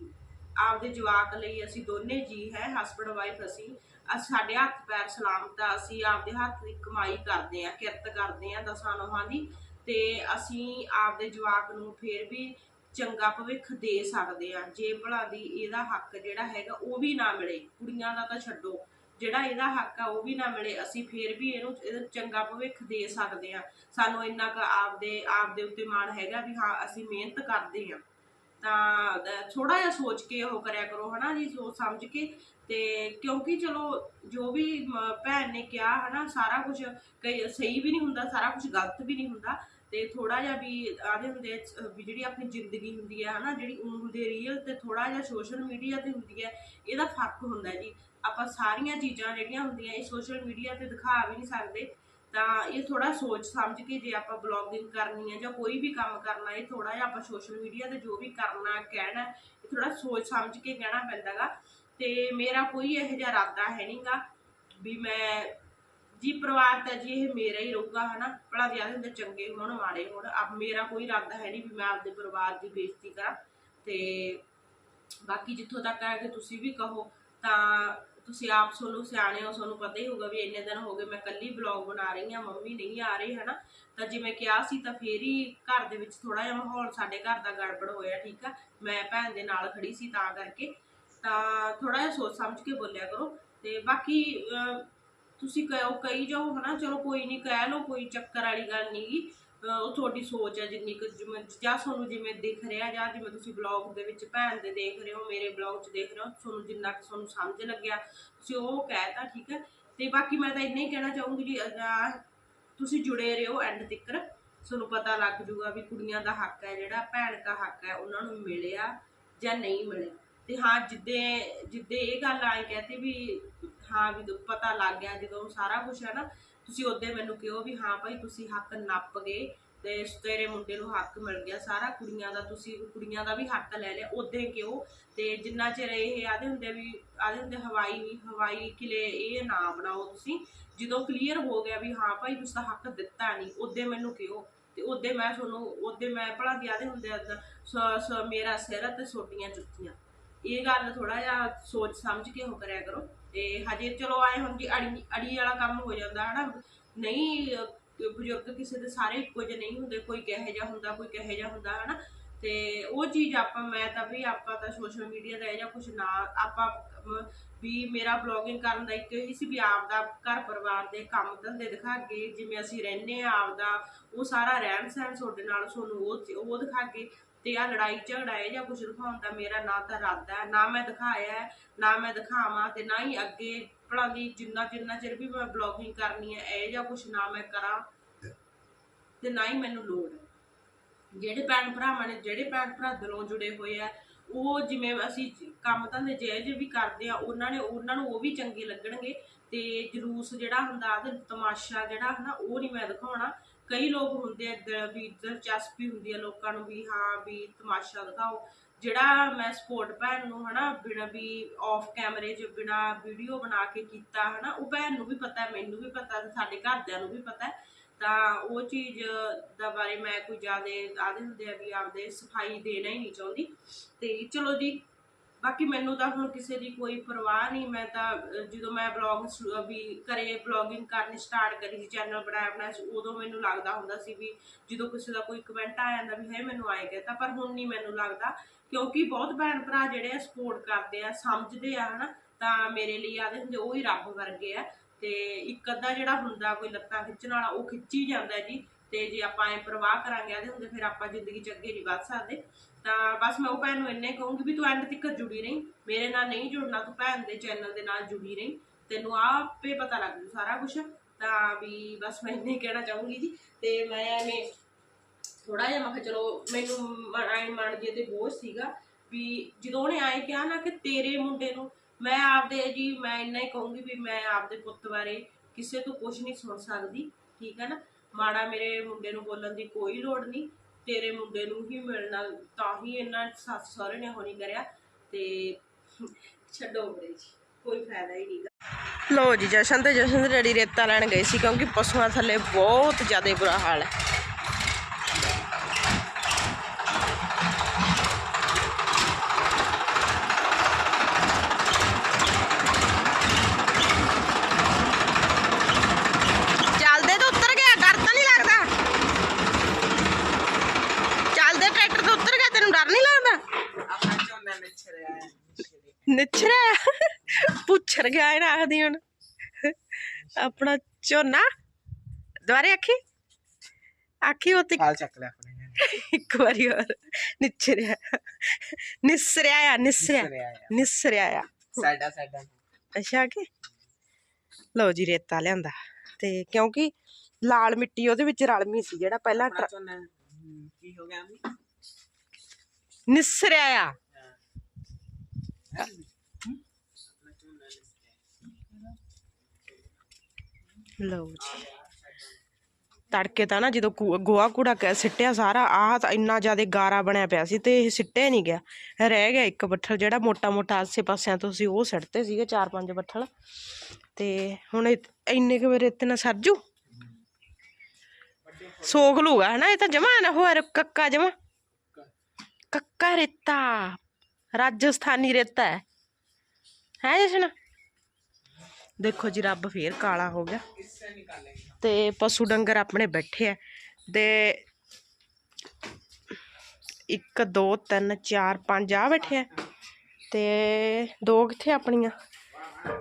ਆਪਦੇ ਜਵਾਕ ਲਈ ਅਸੀਂ ਦੋਨੇ ਜੀ, ਹੈ ਹਸਬੰਡ ਵਾਈਫ ਅਸੀਂ ਅਸ ਸਾਡੇ ਹੱਥ ਪੈਰ ਸਲਾਮਤ ਆ, ਅਸੀਂ ਆਪਦੇ ਹੱਥ ਦੀ ਕਮਾਈ ਕਰਦੇ ਆ, ਕਿਰਤ ਕਰਦੇ ਆ ਦਸਾਂ ਨੋਹਾਂ ਦੀ ਤੇ ਅਸੀਂ ਆਪਦੇ ਜਵਾਕ ਨੂੰ ਫੇਰ ਵੀ ਚੰਗਾ ਭਵਿੱਖ ਦੇ ਸਕਦੇ ਆ। ਜੇ ਭਲਾ ਦੀ ਇਹਦਾ ਹੱਕ ਜਿਹੜਾ ਹੈਗਾ ਉਹ ਵੀ ਨਾ ਮਿਲੇ, ਕੁੜੀਆਂ ਦਾ ਤਾਂ ਛੱਡੋ, ਜਿਹੜਾ ਇਹਦਾ ਹੱਕ ਆ ਉਹ ਵੀ ਨਾ ਮਿਲੇ, ਅਸੀਂ ਫੇਰ ਵੀ ਇਹਨੂੰ ਇਹਦਾ ਚੰਗਾ ਭਵਿੱਖ ਦੇ ਸਕਦੇ ਆ। ਸਾਨੂੰ ਇੰਨਾ ਕੁ ਆਪਦੇ ਆਪਦੇ ਉੱਤੇ ਮਾਣ ਹੈਗਾ ਵੀ ਹਾਂ, ਅਸੀਂ ਮਿਹਨਤ ਕਰਦੇ ਆ। ਤਾਂ ਥੋੜਾ ਜਿਹਾ ਸੋਚ ਕੇ ਉਹ ਕਰਿਆ ਕਰੋ, ਹਨਾ ਜੀ, ਸੋਚ ਸਮਝ ਕੇ। ਤੇ ਕਿਉਂਕਿ ਚਲੋ, ਜੋ ਵੀ ਮ- ਭੈਣ ਨੇ ਕਿਹਾ, ਹਨਾ, ਸਾਰਾ ਕੁਝ ਕਈ, ਸਹੀ ਵੀ ਨਹੀਂ ਹੁੰਦਾ, ਸਾਰਾ ਕੁਝ ਗਲਤ ਵੀ ਨਹੀਂ ਹੁੰਦਾ। ਤੇ ਥੋੜਾ ਜਿਹਾ ਵੀ ਆਦੇ ਹੁੰਦੇ ਵੀ ਜਿਹੜੀ ਆਪਣੀ ਜ਼ਿੰਦਗੀ ਹੁੰਦੀ ਹੈ ਹਨਾ, ਜਿਹੜੀ ਉਹ ਹੁੰਦੀ ਰੀਅਲ ਤੇ ਥੋੜਾ ਜਿਹਾ ਸੋਸ਼ਲ ਮੀਡੀਆ ਤੇ ਹੁੰਦੀ ਹੈ ਇਹਦਾ ਫ਼ਰਕ ਹੁੰਦਾ ਜੀ। ਆਪਾਂ ਸਾਰੀਆਂ ਚੀਜ਼ਾਂ ਜਿਹੜੀਆਂ ਹੁੰਦੀਆਂ ਇਹ ਸੋਸ਼ਲ ਮੀਡੀਆ ਤੇ ਦਿਖਾ ਵੀ ਨਹੀਂ ਸਕਦੇ। ਤਾਂ ਇਹ ਥੋੜਾ ਸੋਚ ਸਮਝ ਕੇ ਜੇ ਆਪਾਂ ਬਲੌਗਿੰਗ ਕਰਨੀ ਹੈ ਜਾਂ ਕੋਈ ਵੀ ਕੰਮ ਕਰਨਾ, ਇਹ ਥੋੜਾ ਜਿਹਾ ਆਪਾਂ ਸੋਸ਼ਲ ਮੀਡੀਆ ਤੇ ਜੋ ਵੀ ਕਰਨਾ, ਕਹਿਣਾ, ਇਹ ਥੋੜਾ ਸੋਚ ਸਮਝ ਕੇ ਕਹਿਣਾ ਪੈਂਦਾਗਾ ਤੇ ਮੇਰਾ ਕੋਈ ਇਹੋ ਜਿਹਾ ਇਰਾਦਾ ਹੈ ਨਹੀਂਗਾ ਵੀ ਮੈਂ ਜੀ ਪਰਿਵਾਰ ਤਾਂ ਜੀ ਇਹ ਮੇਰਾ ਹੀ ਰਹੂਗਾ, ਹਨਾ। ਭਲਾ ਦੇ ਹੁੰਦੇ ਚੰਗੇ ਹੋਣ, ਮਾੜੇ ਹੋਣ, ਆਪ ਮੇਰਾ ਕੋਈ ਇਰਾਦਾ ਹੈ ਨਹੀਂ ਵੀ ਮੈਂ ਆਪਦੇ ਪਰਿਵਾਰ ਦੀ ਬੇਇੱਜ਼ਤੀ ਕਰਾਂ। ਤੇ ਬਾਕੀ ਜਿੱਥੋਂ ਤੱਕ ਹੈ ਕਿ ਤੁਸੀਂ ਵੀ ਕਹੋ ਤਾਂ ਤੁਸੀਂ ਆਪ ਸੋਨੂੰ ਸਿਆਣੇ ਹੋ ਤੁਹਾਨੂੰ ਪਤਾ ਹੀ ਹੋਊਗਾ ਵੀ ਇੰਨੇ ਦਿਨ ਹੋ ਗਏ ਮੈਂ ਕੱਲੀ ਬਲੌਗ ਬਣਾ ਰਹੀ ਹਾਂ, ਮੰਮੀ ਨਹੀਂ ਆ ਰਹੀ, ਹਨਾ? ਤਾਂ ਜਿਵੇਂ ਕਿਹਾ ਸੀ ਤਾਂ ਫੇਰ ਹੀ ਘਰ ਦੇ ਵਿੱਚ ਥੋੜਾ ਜਿਹਾ ਮਾਹੌਲ ਸਾਡੇ ਘਰ ਦਾ ਗੜਬੜ ਹੋਇਆ, ਠੀਕ ਆ? ਮੈਂ ਭੈਣ ਦੇ ਨਾਲ ਖੜੀ ਸੀ ਤਾਂ ਕਰਕੇ। ਤਾਂ ਥੋੜਾ ਜਿਹਾ ਸੋਚ ਸਮਝ ਕੇ ਬੋਲਿਆ ਕਰੋ। ਤੇ ਬਾਕੀ ਤੁਸੀਂ ਕਹੋ ਕਹੀ ਜਾਓ, ਹਨਾ? ਚਲੋ ਕੋਈ ਨਹੀਂ, ਕਹਿ ਲਓ, ਕੋਈ ਚੱਕਰ ਵਾਲੀ ਗੱਲ ਨਹੀਂਗੀ ਉਹ ਤੁਹਾਡੀ ਸੋਚ ਹੈ ਜਿੰਨੀ ਕੁ ਜਿਵੇਂ ਜਾਂ ਤੁਹਾਨੂੰ ਜਿਵੇਂ ਦਿਖ ਰਿਹਾ ਜਾਂ ਜਿਵੇਂ ਤੁਸੀਂ ਬਲੌਗ ਦੇ ਵਿੱਚ ਭੈਣ ਦੇ ਦੇਖ ਰਹੇ ਹੋ, ਮੇਰੇ ਬਲੌਗ 'ਚ ਦੇਖ ਰਹੇ ਹੋ, ਤੁਹਾਨੂੰ ਜਿੰਨਾ ਕੁ ਤੁਹਾਨੂੰ ਸਮਝ ਲੱਗਿਆ, ਤੁਸੀਂ ਉਹ ਕਹਿਤਾ ਠੀਕ ਹੈ? ਤੇ ਬਾਕੀ ਮੈਂ ਤਾਂ ਇੰਨਾ ਹੀ ਕਹਿਣਾ ਚਾਹੂੰਗੀ ਜੀ ਤੁਸੀਂ ਜੁੜੇ ਰਹੋ ਐਂਡ ਤੱਕ ਤੁਹਾਨੂੰ ਪਤਾ ਲੱਗ ਜੂਗਾ ਵੀ ਕੁੜੀਆਂ ਦਾ ਹੱਕ ਹੈ ਜਿਹੜਾ, ਭੈਣ ਦਾ ਹੱਕ ਹੈ, ਉਹਨਾਂ ਨੂੰ ਮਿਲਿਆ ਜਾਂ ਨਹੀਂ ਮਿਲਿਆ। ਤੇ ਹਾਂ, ਜਿੱਦੇ ਜਿੱਦੇ ਇਹ ਗੱਲ ਆਈ ਕਹਤੇ ਵੀ ਹਾਂ, ਵੀ ਪਤਾ ਲੱਗ ਗਿਆ ਜਦੋਂ ਸਾਰਾ ਕੁਝ ਹੈ ਨਾ ਤੁਸੀਂ ਉਹਦੇ ਮੈਨੂੰ ਕਿਹਾ ਵੀ ਹਾਂ ਭਾਈ ਤੁਸੀਂ ਹੱਕ ਨੱਪ ਗਏ ਤੇ ਤੇਰੇ ਮੁੰਡੇ ਨੂੰ ਹੱਕ ਮਿਲ ਗਿਆ, ਸਾਰਾ ਕੁੜੀਆਂ ਦਾ ਤੁਸੀਂ ਕੁੜੀਆਂ ਦਾ ਵੀ ਹੱਕ ਲੈ ਲਿਆ, ਉਹਦੇ ਕਿਉਂ? ਤੇ ਜਿੰਨਾ ਚਿਰ ਇਹ ਆਦੇ ਹੁੰਦੇ ਵੀ, ਆਦੇ ਹੁੰਦੇ ਹਵਾਈ ਨਹੀਂ ਹਵਾਈ ਕਿਲੇ ਇਹ ਨਾ ਬਣਾਓ ਤੁਸੀਂ, ਜਦੋਂ ਕਲੀਅਰ ਹੋ ਗਿਆ ਵੀ ਹਾਂ ਭਾਈ ਤੁਸੀਂ ਹੱਕ ਦਿੱਤਾ ਨਹੀਂ, ਉਹਦੇ ਮੈਨੂੰ ਕਿਉਂ ਤੇ ਉਹਦੇ ਮੈਂ ਤੁਹਾਨੂੰ, ਉਹਦੇ ਮੈਂ ਭਲਾ ਦੀ ਆਦੇ ਹੁੰਦੇ ਮੇਰਾ ਸਿਰ ਤੇ ਛੋਟੀਆਂ ਜੁੱਤੀਆਂ ਇਹ ਗੱਲ ਥੋੜਾ ਜਿਹਾ ਸੋਚ ਸਮਝ ਕੇ ਹੋ ਕਰਿਆ ਕਰੋ। ਤੇ ਹਜੇ ਚਲੋ ਆਏ ਹੁਣ ਜੀ ਅੜੀ ਅੜੀ ਵਾਲਾ ਕੰਮ ਹੋ ਜਾਂਦਾ, ਹਨਾ? ਨਹੀਂ, ਬਜ਼ੁਰਗ ਕਿਸੇ ਦੇ ਸਾਰੇ ਇੱਕੋ ਜਿਹੇ ਨਹੀਂ ਹੁੰਦੇ, ਕੋਈ ਕਿਹੋ ਜਿਹਾ ਹੁੰਦਾ, ਕੋਈ ਕਿਹੋ ਜਿਹਾ ਹੁੰਦਾ, ਹਨਾ? ਤੇ ਉਹ ਚੀਜ਼ ਆਪਾਂ, ਮੈਂ ਤਾਂ ਵੀ ਆਪਾਂ ਤਾਂ ਸੋਸ਼ਲ ਮੀਡੀਆ ਦਾ ਇਹ ਜਾਂ ਕੁਝ ਨਾ, ਆਪਾਂ ਵੀ ਮੇਰਾ ਬਲੌਗਿੰਗ ਕਰਨ ਦਾ ਇੱਕ ਹੀ ਸੀ ਵੀ ਆਪਦਾ ਘਰ ਪਰਿਵਾਰ ਦੇ ਕੰਮ ਧੰਦੇ ਦਿਖਾ ਕੇ, ਜਿਵੇਂ ਅਸੀਂ ਰਹਿੰਦੇ ਆ ਆਪਦਾ, ਉਹ ਸਾਰਾ ਰਹਿਣ ਸਹਿਣ ਤੁਹਾਡੇ ਨਾਲ, ਤੁਹਾਨੂੰ ਉਹ ਉਹ ਦਿਖਾ ਕੇ ਤੇ ਆ ਲੜਾਈ ਝਗੜਾ ਹੈ ਜਾਂ ਕੁਝ ਦਿਖਾਉਣ ਦਾ ਮੇਰਾ ਨਾ ਤਾਂ ਇਰਾਦਾ ਹੈ ਨਾ ਮੈਂ ਦਿਖਾਇਆ ਹੈ, ਨਾ ਮੈਂ ਦਿਖਾਵਾਂ ਤੇ ਨਾ ਹੀ ਅੱਗੇ ਭਲਾ ਜਿੰਨਾ ਜਿੰਨਾ ਚਿਰ ਵੀ ਮੈਂ ਬਲੌਗਿੰਗ ਕਰਨੀ ਹੈ ਇਹ ਜਾਂ ਕੁਝ ਨਾ ਮੈਂ ਕਰਾਂ ਤੇ ਨਾ ਹੀ ਮੈਨੂੰ ਲੋੜ ਹੈ। ਜਿਹੜੇ ਭੈਣ ਭਰਾਵਾਂ ਨੇ ਜਿਹੜੇ ਭੈਣ ਭਰਾ ਦਿਲੋਂ ਜੁੜੇ ਹੋਏ ਆ ਉਹ ਜਿਵੇਂ ਅਸੀਂ ਕੰਮ ਧੰਦੇ ਜੇ ਜੇ ਵੀ ਕਰਦੇ ਆ ਉਹਨਾਂ ਨੇ ਉਹਨਾਂ ਨੂੰ ਉਹ ਵੀ ਚੰਗੇ ਲੱਗਣਗੇ ਤੇ ਜਲੂਸ ਜਿਹੜਾ ਹੁੰਦਾ ਤੇ ਤਮਾਸ਼ਾ ਜਿਹੜਾ ਹਨਾ ਉਹ ਨਹੀਂ ਮੈਂ ਦਿਖਾਉਣਾ। ਕਈ ਲੋਕ ਹੁੰਦੇ ਆ ਵੀ ਦਿਲਚਸਪੀ ਹੁੰਦੀ ਆ ਲੋਕਾਂ ਨੂੰ ਵੀ, ਹਾਂ ਵੀ ਤਮਾਸ਼ਾ ਦਿਖਾਓ। ਜਿਹੜਾ ਮੈਂ ਸਪੋਰਟ ਭੈਣ ਨੂੰ ਹਨਾ, ਬਿਨਾਂ ਵੀ ਆਫ ਕੈਮਰੇ 'ਚ, ਬਿਨਾਂ ਵੀਡੀਓ ਬਣਾ ਕੇ ਕੀਤਾ ਹਨਾ, ਉਹ ਭੈਣ ਨੂੰ ਵੀ ਪਤਾ ਮੈਨੂੰ ਵੀ ਪਤਾ ਸਾਡੇ ਘਰਦਿਆਂ ਨੂੰ ਵੀ ਪਤਾ ਤਾਂ ਉਹ ਚੀਜ਼ ਦਾ ਬਾਰੇ ਮੈਂ ਕੋਈ ਜ਼ਿਆਦਾ ਆਦੇ ਹੁੰਦੇ ਆ ਵੀ ਆਪਦੇ ਸਫ਼ਾਈ ਦੇਣਾ ਹੀ ਨਹੀਂ ਚਾਹੁੰਦੀ। ਤੇ ਚਲੋ ਜੀ ਬਾਕੀ ਮੈਨੂੰ ਤਾਂ ਹੁਣ ਕਿਸੇ ਦੀ ਕੋਈ ਪਰਵਾਹ ਨਹੀਂ, ਮੈਂ ਤਾਂ ਜਦੋਂ ਮੈਂ ਬਲੌਗ ਵੀ ਕਰੇ ਬਲੌਗਿੰਗ ਕਰਨੀ ਸਟਾਰਟ ਕਰੀ ਸੀ ਚੈਨਲ ਬਣਾਇਆ ਆਪਣਾ ਉਦੋਂ ਮੈਨੂੰ ਲੱਗਦਾ ਹੁੰਦਾ ਸੀ ਵੀ ਜਦੋਂ ਕਿਸੇ ਦਾ ਕੋਈ ਕਮੈਂਟ ਆ ਜਾਂਦਾ ਵੀ ਹੈ, ਮੈਨੂੰ ਆਏ ਗਿਆ ਤਾਂ, ਪਰ ਹੁਣ ਨਹੀਂ ਮੈਨੂੰ ਲੱਗਦਾ, ਕਿਉਂਕਿ ਬਹੁਤ ਭੈਣ ਭਰਾ ਜਿਹੜੇ ਆ ਸਪੋਰਟ ਕਰਦੇ ਆ, ਸਮਝਦੇ ਆ, ਹਨਾ, ਤਾਂ ਮੇਰੇ ਲਈ ਆਦੇ ਹੁੰਦੇ ਉਹ ਹੀ ਰੱਬ ਵਰਗੇ ਆ, ਤੇ ਇੱਕ ਅੱਧਾ ਜਿਹੜਾ ਹੁੰਦਾ ਕੋਈ ਲੱਤਾਂ ਖਿੱਚਣ ਵਾਲਾ, ਉਹ ਖਿੱਚੀ ਜਾਂਦਾ ਜੀ, ਤੇ ਜੇ ਆਪਾਂ ਐ ਪ੍ਰਵਾਹ ਕਰਾਂਗੇ ਆਦੇ ਹੁੰਦੇ ਫਿਰ ਆਪਾਂ ਜ਼ਿੰਦਗੀ 'ਚ ਅੱਗੇ ਨਹੀਂ ਵੱਧ ਸਕਦੇ। ਤਾਂ ਬਸ ਮੈਂ ਉਹ ਭੈਣ ਨੂੰ ਇੰਨੇ ਕਹੂੰਗੀ ਵੀ ਤੂੰ ਐਂਡ ਤੱਕ ਜੁੜੀ ਰਹੀ। ਮੇਰੇ ਨਾਲ ਨਹੀਂ ਜੁੜਨਾ, ਤੂੰ ਭੈਣ ਦੇ ਚੈਨਲ ਦੇ ਨਾਲ ਜੁੜੀ ਰਹੀ। ਤੈਨੂੰ ਆਪੇ ਪਤਾ ਲੱਗ ਜੂ ਸਾਰਾ ਕੁਝ ਤਾਂ ਵੀ ਬਸ ਮੈਂ ਇੰਨੇ ਹੀ ਕਹਿਣਾ ਚਾਹੂੰਗੀ ਜੀ। ਤੇ ਮੈਂ ਐਵੇਂ ਥੋੜਾ ਜਿਹਾ ਮੈਂ ਕਿਹਾ ਚਲੋ, ਮੈਨੂੰ ਆਈ ਮਨ ਜੀ ਤੇ ਬੋਝ ਸੀਗਾ ਵੀ ਜਦੋਂ ਉਹਨੇ ਆਏ ਕਿਹਾ ਨਾ ਕਿ ਤੇਰੇ ਮੁੰਡੇ ਨੂੰ, ਮੈਂ ਆਪਦੇ ਜੀ, ਮੈਂ ਇੰਨਾ ਹੀ ਕਹੂੰਗੀ ਵੀ ਮੈਂ ਆਪਦੇ ਪੁੱਤ ਬਾਰੇ ਕਿਸੇ ਤੋਂ ਕੁਝ ਨਹੀਂ ਸੁਣ ਸਕਦੀ। ਠੀਕ ਹੈ ਨਾ? ਮਾੜਾ ਮੇਰੇ ਮੁੰਡੇ ਨੂੰ ਬੋਲਣ ਦੀ ਕੋਈ ਲੋੜ ਨਹੀਂ। ਤੇਰੇ ਮੁੰਡੇ ਨੂੰ ਹੀ ਮਿਲਣਾ, ਤਾਂ ਹੀ ਇਹਨਾਂ ਸੱਸ ਸਹੁਰੇ ਨੇ ਹੋਣੀ ਕਰਿਆ ਤੇ ਛੱਡੋ ਬਰੇ ਜੀ, ਕੋਈ ਫਾਇਦਾ ਹੀ ਨਹੀਂਗਾ ਲੋ ਜੀ, ਜਸ਼ਨ ਤੇ ਜਸ਼ਨ ਦੇ ਡੈਡੀ ਰੇਤਾ ਲੈਣ ਗਏ ਸੀ ਕਿਉਂਕਿ ਪਸ਼ੂਆਂ ਥੱਲੇ ਬਹੁਤ ਜ਼ਿਆਦਾ ਬੁਰਾ ਹਾਲ ਹੈ ਚੱਲਦੇ ਤਾਂ ਉੱਤਰ ਗਿਆ ਡਰ ਤਾਂ ਨਹੀਂ ਲੱਗਦਾ ਚੱਲਦੇ ਟਰੈਕਟਰ ਤੋਂ ਉੱਤਰ ਗਿਆ ਤੈਨੂੰ ਡਰ ਨਹੀਂ ਲੱਗਦਾ ਆਪਣਾ ਝੋਨਾ ਨਿਛ ਰਿਹਾ ਹੈ ਪੁੱਛਰ ਗਿਆ ਇਹਨਾਂ ਆਖਦੀ ਹੁਣ। ਆਪਣਾ ਝੋਨਾ। ਦੁਬਾਰੇ ਆਖੀ। ਆਖੀ ਉਹ ਤੇ ਹਾਲ ਚੱਕ ਆਪਣੇ ਨੇ। ਇੱਕ ਵਾਰੀ ਹੋਰ। ਨਿਛੜਿਆ ਨਿਸਰਿਆ ਆ ਨਿਸਰਿਆ। ਨਿਸਰਿਆ ਆ। ਸਾਡਾ ਸਾਡਾ। ਅੱਛਾ ਕਿ ਲਓ ਜੀ ਰੇਤਾ ਲਿਆਂਦਾ। ਤੇ ਕਿਉਂਕਿ ਲਾਲ ਮਿੱਟੀ ਉਹਦੇ ਵਿੱਚ ਰਲਮੀ ਸੀ ਜਿਹੜਾ ਪਹਿਲਾਂ ਕੀ ਹੋ ਗਿਆ ਅੰਮੀ ਨਿਸਰਿਆ ਆ ਆਪਣਾ ਝੋਨਾ ਨਿਛ ਰਿਹਾ ਲਓ ਜੀ। ਤੜਕੇ ਤਾਂ ਨਾ ਜਦੋਂ ਗੋਆ ਕੂੜਾ ਸਿੱਟਿਆ ਸਾਰਾ, ਆਹ ਤਾਂ ਇੰਨਾ ਜ਼ਿਆਦਾ ਗਾਰਾ ਬਣਿਆ ਪਿਆ ਸੀ ਤੇ ਇਹ ਸਿੱਟਿਆ ਨਹੀਂ ਗਿਆ। ਰਹਿ ਗਿਆ ਇੱਕ ਬੱਠਲ ਜਿਹੜਾ ਮੋਟਾ ਮੋਟਾ ਆਸੇ ਪਾਸਿਆਂ ਤੋਂ ਸੀ, ਉਹ ਸਿੱਟਦੇ ਸੀਗੇ ਚਾਰ ਪੰਜ ਬੱਠਲ। ਤੇ ਹੁਣ ਇੰਨੇ ਕੁ ਮੇਰੇ ਇੱਥੇ ਨਾ ਸਰਜੂ ਸੋਖ ਲੂਗਾ, ਹਨਾ? ਇਹ ਤਾਂ ਜਮਾ ਨਾ ਹੋਇਆ ਕੱਕਾ ਜਮਾ। ਕੱਕਾ ਰੇਤਾ। ਰਾਜਸਥਾਨੀ ਰੇਤਾ ਹੈ। ਹੈ ਜਸ਼ਨ? ਦੇਖੋ ਜੀ, ਰੱਬ ਫੇਰ ਕਾਲਾ ਹੋ ਗਿਆ। ਤੇ ਪਸ਼ੂ ਡੰਗਰ ਆਪਣੇ ਬੈਠੇ ਆ। ਤੇ 1 2 3 4 5 ਆ ਬੈਠੇ ਆ। ਤੇ ਦੋ ਕਿੱਥੇ ਆਪਣੀਆਂ?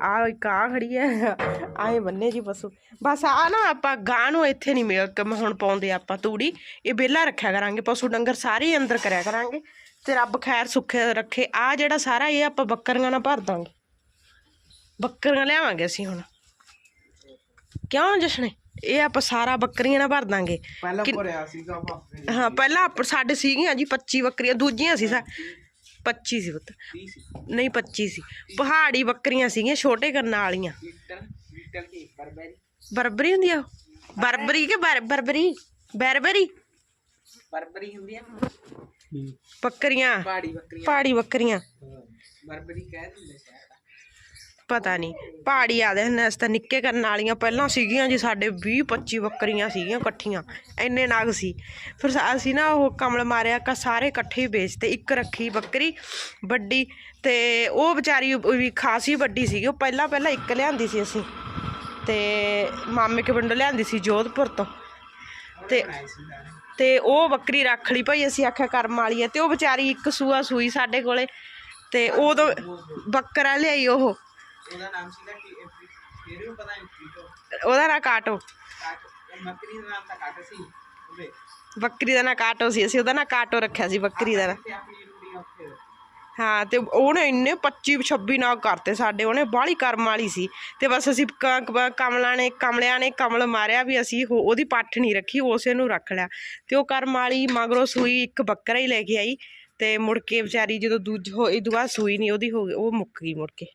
ਆ ਇੱਕ ਆ ਖੜੀ ਹੈ ਆਏ ਬੰਨੇ ਜੀ ਪਸ਼ੂ। ਬਸ ਆ ਨਾ ਆਪਾਂ ਗਾਂ ਨੂੰ ਇੱਥੇ ਨਹੀਂ ਮਿਲ ਕੇ, ਹੁਣ ਪਾਉਂਦੇ ਆਪਾਂ ਤੂੜੀ। ਇਹ ਬੇਲਾ ਰੱਖਿਆ ਕਰਾਂਗੇ। ਪਸ਼ੂ ਡੰਗਰ ਸਾਰੇ ਅੰਦਰ ਕਰਿਆ ਕਰਾਂਗੇ। ਤੇ ਰੱਬ ਖੈਰ ਸੁੱਖੇ ਰੱਖੇ। ਆ ਜਿਹੜਾ ਸਾਰਾ ਇਹ ਆਪਾਂ ਬੱਕਰੀਆਂ ਨਾਲ ਭਰ ਦਾਂਗੇ। ਬੱਕਰੀਆਂ ਲਿਆਵਾਂਗੇ ਅਸੀਂ ਹੁਣ। ਕਿਉਂ ਜਸ਼ਨੇ? ਇਹ ਆਪਾਂ ਸਾਰਾ ਬੱਕਰੀਆਂ ਨਾਲ ਭਰ ਦਾਂਗੇ। ਪਹਿਲਾਂ ਭਰਿਆ ਸੀਗਾ ਆਪਾਂ। ਹਾਂ ਪਹਿਲਾਂ ਸਾਡੇ ਬੱਕਰੀਆਂ ਦੂਜੀਆਂ ਸੀ ਸਾ 25 ਸੀ ਪੁੱਤ। ਨਹੀਂ 25 ਸੀ। ਪਹਾੜੀ ਬੱਕਰੀਆਂ ਸੀਗੀਆਂ ਛੋਟੇ ਕਰਨ ਵਾਲੀਆਂ। ਬਰਬਰੀ? ਹੁੰਦੀ ਆ ਬਰਬਰੀ ਕਿ ਬਰਬਰੀ? ਬਰਬਰੀ? ਬਰਬਰੀ ਹੁੰਦੀ ਆ ਬੱਕਰੀਆਂ। ਪਹਾੜੀ ਬੱਕਰੀ ਪਹਾੜੀ ਬੱਕਰੀਆਂ। ਬਰਬਰੀ ਕਹਿ ਦਿੰਦੇ ਪਤਾ ਨਹੀਂ। ਪਹਾੜੀ ਆਦੇ ਹੁੰਦੇ ਅਸ ਤਾਂ ਨਿੱਕੇ ਕਰਨ ਵਾਲੀਆਂ ਪਹਿਲਾਂ ਸੀਗੀਆਂ ਜੀ, ਸਾਡੇ 20 25 ਬੱਕਰੀਆਂ ਸੀਗੀਆਂ ਇਕੱਠੀਆਂ, ਇੰਨੇ ਨਾਗ ਸੀ। ਫਿਰ ਸਾ- ਅਸੀਂ ਨਾ ਉਹ ਕਮਲ ਮਾਰਿਆ ਕਾ ਸਾਰੇ ਇਕੱਠੇ ਹੀ ਵੇਚਤੇ, ਇੱਕ ਰੱਖੀ ਬੱਕਰੀ, ਵੱਡੀ ਤੇ ਉਹ ਵਿਚਾਰੀ ਵੀ ਖਾਸੀ ਵੱਡੀ ਸੀਗੀ, ਉਹ ਪਹਿਲਾਂ ਪਹਿਲਾਂ ਇੱਕ ਲਿਆਂਦੀ ਸੀ ਅਸੀਂ ਤੇ ਮਾਮੇ ਕੇ ਪਿੰਡੋਂ ਲਿਆਂਦੀ ਸੀ ਜੋਧਪੁਰ ਤੋਂ ਤੇ ਤੇ ਉਹ ਬੱਕਰੀ ਰੱਖ ਲਈ ਭਾਈ, ਅਸੀਂ ਆਖਿਆ ਕਰਮ ਵਾਲੀ ਹੈ ਤੇ ਉਹ ਵਿਚਾਰੀ ਇੱਕ ਸੂਆ ਸੂਈ ਸਾਡੇ ਕੋਲੇ ਤੇ ਉਦੋਂ ਬੱਕਰਾ ਲਿਆਈ ਉਹ। ਉਹਦਾ ਨਾਮ ਸੀਗਾ ਟੀ ਫਿਰ ਵੀ ਪਤਾ ਨਹੀਂ ਟੀਟੋ ਉਹਦਾ ਨਾਂ ਕਾਟੋ। ਮੱਕਰੀ ਦਾ ਨਾਮ ਤਾਂ ਕਾਟ ਸੀ ਉਹਦੇ। ਬੱਕਰੀ ਦਾ ਨਾਂ ਕਾਟੋ ਸੀ ਅਸੀਂ ਉਹਦਾ ਨਾਂ ਕਾਟੋ ਰੱਖਿਆ ਸੀ ਬੱਕਰੀ ਦਾ ਨਾਂ। ਤੇ ਆਪਣੀ ਰੂੜੀ ਉੱਥੇ। ਹਾਂ ਤੇ ਉਹਨੇ ਇੰਨੇ 25 26 ਨਾਗ ਕਰਤੇ ਸਾਡੇ ਉਹਨੇ ਬਾਹਲੀ ਕਰਮ ਵਾਲੀ ਸੀ। ਤੇ ਬਸ ਅਸੀਂ ਕ- ਕ- ਕਮਲਾਂ ਨੇ ਕਮਲਿਆਂ ਨੇ ਕਮਲ ਮਾਰਿਆ ਵੀ ਅਸੀਂ ਉਹ- ਉਹਦੀ ਪੱਠ ਨਹੀਂ ਰੱਖੀ ਉਸੇ ਨੂੰ ਰੱਖ ਲਿਆ। ਤੇ ਉਹ ਕਰਮ ਵਾਲੀ ਮਗਰੋਂ ਸੂਈ ਇੱਕ ਬੱਕਰਾ ਹੀ ਲੈ ਕੇ ਆਈ। ਤੇ ਮੁੜ ਕੇ ਵਿਚਾਰੀ ਜਦੋਂ ਦੂਜ ਹੋ ਇਹ ਦੁਆ ਸੂਈ ਨਹੀਂ ਉਹਦੀ ਹੋ ਗਈ ਉਹ ਮੁੱਕ ਗਈ ਮੁੜ ਕੇ।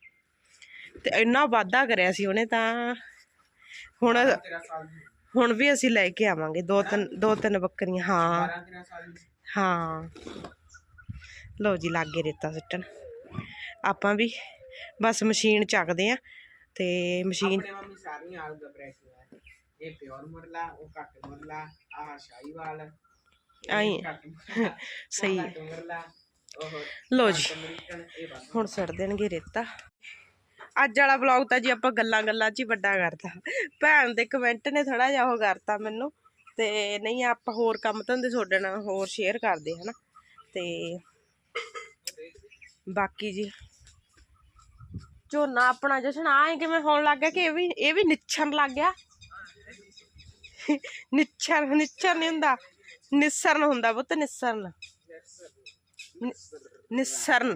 ਤੇ ਇੰਨਾ ਵਾਅਦਾ ਕਰਿਆ ਸੀ ਉਹਨੇ ਤਾਂ। ਹੁਣ 13 ਸਾਲ ਦੀ ਹੁਣ ਵੀ ਅਸੀਂ ਲੈ ਕੇ ਆਵਾਂਗੇ ਦੋ ਤਿੰਨ ਦੋ ਤਿੰਨ ਬੱਕਰੀਆਂ ਹਾਂ। 12 13 ਸਾਲ ਦੀ। ਹਾਂ। ਲਓ ਜੀ ਲਾਗੇ ਰੇਤਾ ਸਿੱਟਣ। ਆਪਾਂ ਵੀ ਬਸ ਮਸ਼ੀਨ ਚੱਕਦੇ ਆ ਤੇ ਮਸ਼ੀਨ ਆਪਣੇ ਮੰਮੀ ਸਾਰੀਆਂ ਆਲ ਦਾ ਬ੍ਰੈਕ ਹੈ ਇਹ ਪਿਓਰ ਮੁਰਲਾ ਉਹ ਕੱਟ ਮੁਰਲਾ ਆਹ ਸ਼ਾਹੀਵਾਲ ਇਹ ਆਈ। ਸਹੀ। ਲਓ ਜੀ। ਹੁਣ ਸਿੱਟ ਦੇਣਗੇ ਰੇਤਾ। ਅੱਜ ਵਾਲਾ ਵਲੌਗ ਤਾਂ ਜੀ ਆਪਾਂ ਗੱਲਾਂ ਗੱਲਾਂ 'ਚ ਹੀ ਵੱਡਾ ਕਰਤਾ। ਭੈਣ ਦੇ ਕਮੈਂਟ ਨੇ ਥੋੜਾ ਜਿਹਾ ਉਹ ਕਰਤਾ ਮੈਨੂੰ। ਤੇ ਨਹੀਂ, ਆਪਾਂ ਹੋਰ ਕੰਮ ਧੰਦੇ ਤੁਹਾਡੇ ਨਾਲ ਹੋਰ ਸ਼ੇਅਰ ਕਰਦੇ ਹਨਾ ਤੇ ਬਾਕੀ ਜੀ, ਝੋਨਾ ਆਪਣਾ ਜਸ਼ਨ ਆਏ ਕਿਵੇਂ ਹੋਣ ਲੱਗ ਗਿਆ ਕਿ ਇਹ ਵੀ ਇਹ ਵੀ ਨਿੱਛਣ ਲੱਗ ਗਿਆ? ਨਿੱਛਣ ਨਿੱਛਣ ਨਹੀਂ ਹੁੰਦਾ। ਨਿਸਰਨ ਹੁੰਦਾ ਪੁੱਤ, ਨਿਸਰਨ। ਨਿਸਰਨ।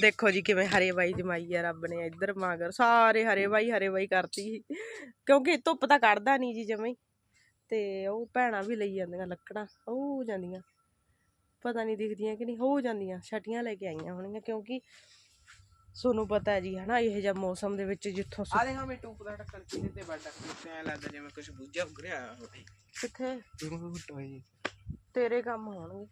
ਦੇਖੋ ਜੀ ਕਿਵੇਂ ਹਰੇ ਬਾਈ ਜਮਾਈ ਆ ਰੱਬ ਨੇ ਇੱਧਰ ਮਗਰ ਸਾਰੇ ਹਰੇ ਬਾਈ ਹਰੇ ਬਾਈ ਕਰਤੀ ਕਿਉਂਕਿ ਧੁੱਪ ਤਾਂ ਕੱਢਦਾ ਨਹੀਂ ਜੀ ਜਮੇ ਤੇ ਉਹ ਭੈਣਾਂ ਵੀ ਲਈ ਜਾਂਦੀਆਂ ਲੱਕੜਾਂ ਉਹ ਜਾਂਦੀਆਂ। ਪਤਾ ਨਹੀਂ ਦਿਖਦੀਆਂ ਕਿ ਨਹੀਂ ਹੋ ਜਾਂਦੀਆਂ ਛਟੀਆਂ ਲੈ ਕੇ ਆਈਆਂ ਹੋਣਗੀਆਂ ਕਿਉਂਕਿ ਤੁਹਾਨੂੰ ਪਤਾ ਹੈ ਜੀ ਹਨਾ ਇਹ ਜਿਹਾ ਮੌਸਮ ਦੇ ਵਿੱਚ ਜਿੱਥੋਂ ਆ ਦੇਖੋ ਮੈਂ ਟੂਪ ਦਾ ਢੱਕਣ ਕਿਤੇ ਤੇ ਬੜਾ ਟੱਕਰ ਐ ਲੱਗਦਾ ਜਿਵੇਂ ਕੁਝ ਬੁੱਝਿਆ ਉਗਰਿਆ ਹੋਵੇ। ਕਿੱਥੇ? ਤੇਰੇ ਕੰਮ ਹੋਣਗੇ।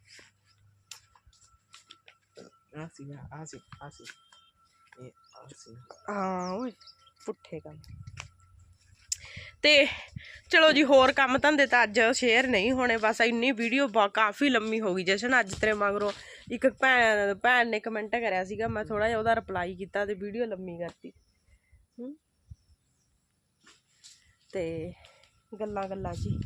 ਇਹ ਹਾਂ ਓਏ ਪੁੱਠੇ ਕੰਮ ਤੇ ਚਲੋ ਜੀ ਹੋਰ ਕੰਮ ਧੰਦੇ ਤਾਂ ਅੱਜ ਸ਼ੇਅਰ ਨਹੀਂ ਹੋਣੇ ਬਸ ਇੰਨੀ ਵੀਡੀਓ ਕਾਫੀ ਲੰਮੀ ਹੋ ਗਈ ਜਸ਼ਨ ਅੱਜ ਤੇਰੇ ਮਗਰੋਂ ਇੱਕ ਭੈਣ ਭੈਣ ਨੇ ਕਮੈਂਟ ਕਰਿਆ ਸੀਗਾ ਮੈਂ ਥੋੜਾ ਜਿਹਾ ਉਹਦਾ ਰਿਪਲਾਈ ਕੀਤਾ ਤੇ ਵੀਡੀਓ ਲੰਮੀ ਕਰਤੀ। ਤੇ ਗੱਲਾਂ ਗੱਲਾਂ ਜੀ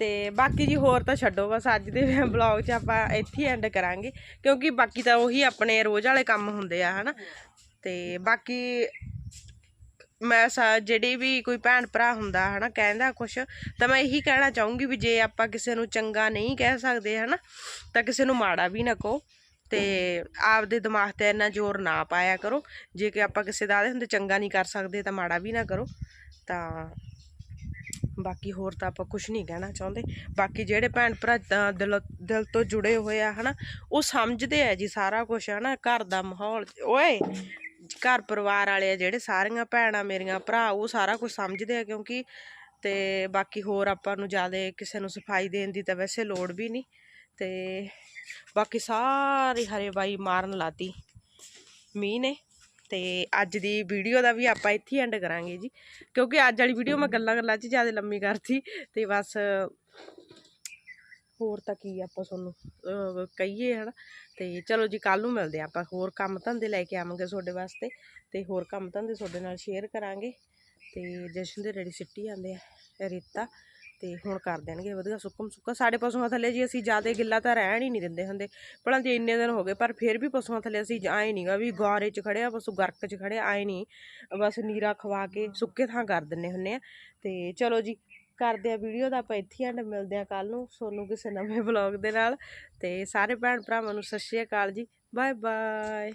ਤੇ ਬਾਕੀ ਜੀ ਹੋਰ ਤਾਂ ਛੱਡੋ, ਬਸ ਅੱਜ ਦੇ ਬਲੌਗ 'ਚ ਆਪਾਂ ਇੱਥੇ ਐਂਡ ਕਰਾਂਗੇ, ਕਿਉਂਕਿ ਬਾਕੀ ਤਾਂ ਉਹੀ ਆਪਣੇ ਰੋਜ਼ ਵਾਲੇ ਕੰਮ ਹੁੰਦੇ ਆ, ਹਨਾ? ਤੇ ਬਾਕੀ ਮੈਂ ਸਾ, ਜਿਹੜੀ ਵੀ ਕੋਈ ਭੈਣ ਭਰਾ ਹੁੰਦਾ, ਹਨਾ, ਕਹਿੰਦਾ ਕੁਛ, ਤਾਂ ਮੈਂ ਇਹੀ ਕਹਿਣਾ ਚਾਹੂੰਗੀ ਵੀ ਜੇ ਆਪਾਂ ਕਿਸੇ ਨੂੰ ਚੰਗਾ ਨਹੀਂ ਕਹਿ ਸਕਦੇ, ਹਨਾ, ਤਾਂ ਕਿਸੇ ਨੂੰ ਮਾੜਾ ਵੀ ਨਾ ਕਹੋ ਤੇ ਆਪਦੇ ਦਿਮਾਗ ਤੇ ਇੰਨਾ ਜ਼ੋਰ ਨਾ ਪਾਇਆ ਕਰੋ। ਜੇ ਕਿ ਆਪਾਂ ਕਿਸੇ ਦਾ ਆਦੇ ਹੁੰਦੇ ਚੰਗਾ ਨਹੀਂ ਕਰ ਸਕਦੇ, ਤਾਂ ਮਾੜਾ ਵੀ ਨਾ ਕਰੋ, ਤਾਂ ਬਾਕੀ ਹੋਰ ਤਾਂ ਆਪਾਂ ਕੁਝ ਨਹੀਂ ਕਹਿਣਾ ਚਾਹੁੰਦੇ। ਬਾਕੀ ਜਿਹੜੇ ਭੈਣ ਭਰਾ ਤਾਂ ਦਿਲ ਦਿਲ ਤੋਂ ਜੁੜੇ ਹੋਏ ਆ, ਹਨਾ, ਉਹ ਸਮਝਦੇ ਆ ਜੀ ਸਾਰਾ ਕੁਝ ਹਨਾ, ਘਰ ਦਾ ਮਾਹੌਲ। ਓਏ, ਘਰ ਪਰਿਵਾਰ ਵਾਲੇ ਆ ਜਿਹੜੇ ਸਾਰੀਆਂ ਭੈਣਾਂ ਮੇਰੀਆਂ ਭਰਾ, ਉਹ ਸਾਰਾ ਕੁਝ ਸਮਝਦੇ ਆ ਕਿਉਂਕਿ ਤੇ ਬਾਕੀ ਹੋਰ ਆਪਾਂ ਨੂੰ ਜ਼ਿਆਦਾ ਕਿਸੇ ਨੂੰ ਸਫ਼ਾਈ ਦੇਣ ਦੀ ਤਾਂ ਵੈਸੇ ਲੋੜ ਵੀ ਨਹੀਂ। ਤੇ ਬਾਕੀ ਸਾਰੀ ਹਰੇ ਬਾਈ ਮਾਰਨ ਲਾਤੀ। ਮੀਂਹ ਨੇ। ਤੇ ਅੱਜ ਦੀ ਵੀਡੀਓ ਦਾ ਵੀ ਆਪਾਂ ਇੱਥੇ ਐਂਡ ਕਰਾਂਗੇ ਜੀ। ਕਿਉਂਕਿ ਅੱਜ ਵਾਲੀ ਵੀਡੀਓ ਮੈਂ ਗੱਲਾਂ ਗੱਲਾਂ 'ਚ ਜ਼ਿਆਦਾ ਲੰਮੀ ਕਰਤੀ। ਤੇ ਬਸ ਹੋਰ ਤਾਂ ਕੀ ਆਪਾਂ ਤੁਹਾਨੂੰ ਅਹ, ਕਹੀਏ ਹਨਾ। ਤੇ ਚਲੋ ਜੀ ਕੱਲ ਨੂੰ ਮਿਲਦੇ ਆ ਆਪਾਂ। ਹੋਰ ਕੰਮ ਧੰਦੇ ਲੈ ਕੇ ਆਵਾਂਗੇ ਤੁਹਾਡੇ ਵਾਸਤੇ। ਤੇ ਹੋਰ ਕੰਮ ਧੰਦੇ ਤੁਹਾਡੇ ਨਾਲ ਸ਼ੇਅਰ ਕਰਾਂਗੇ। ਤੇ ਜਸ਼ਨ ਦੇ ਰੈਡੀ ਸਿੱਟੀ ਜਾਂਦੇ ਆ ਰੇਤਾ। ਤੇ ਹੁਣ ਕਰ ਦੇਣਗੇ, ਵਧੀਆ ਸੁੱਕਮ ਸੁੱਕਾ। ਸਾਡੇ ਪਸ਼ੂਆਂ ਥੱਲੇ ਜੀ ਅਸੀਂ ਜ਼ਿਆਦਾ ਗਿੱਲਾ ਤਾਂ ਰਹਿਣ ਹੀ ਨਹੀਂ ਦਿੰਦੇ ਹੁੰਦੇ। ਭਲਾਂ ਤੇ ਇੰਨੇ ਦਿਨ ਹੋ ਗਏ, ਪਰ ਫਿਰ ਵੀ ਪਸ਼ੂਆਂ ਥੱਲੇ ਅਸੀਂ ਆਏ ਨਹੀਂਗਾ ਵੀ ਗਾਰੇ 'ਚ ਖੜਿਆ ਪਸ਼ੂ ਗਰਕ 'ਚ ਖੜਿਆ ਆਏ ਨਹੀਂ। ਬਸ ਨੀਰਾ ਖਵਾ ਕੇ ਸੁੱਕੇ ਥਾਂ ਕਰ ਦਿੰਨੇ ਹੁੰਨੇ ਆ। ਤੇ ਚਲੋ ਜੀ, ਕਰਦੇ ਆ ਵੀਡੀਓ ਦਾ ਆਪਾਂ ਇੱਥੇ ਐਂਡ ਮਿਲਦੇ ਆ ਕੱਲ ਨੂੰ ਸੋਨੂੰ ਕਿਸੇ ਨਵੇਂ [laughs] ਵਲੌਗ ਦੇ ਨਾਲ। ਤੇ ਸਾਰੇ ਭੈਣ ਭਰਾਵਾਂ ਨੂੰ ਸਤਿ ਸ਼੍ਰੀ ਅਕਾਲ ਜੀ, ਬਾਏ ਬਾਏ।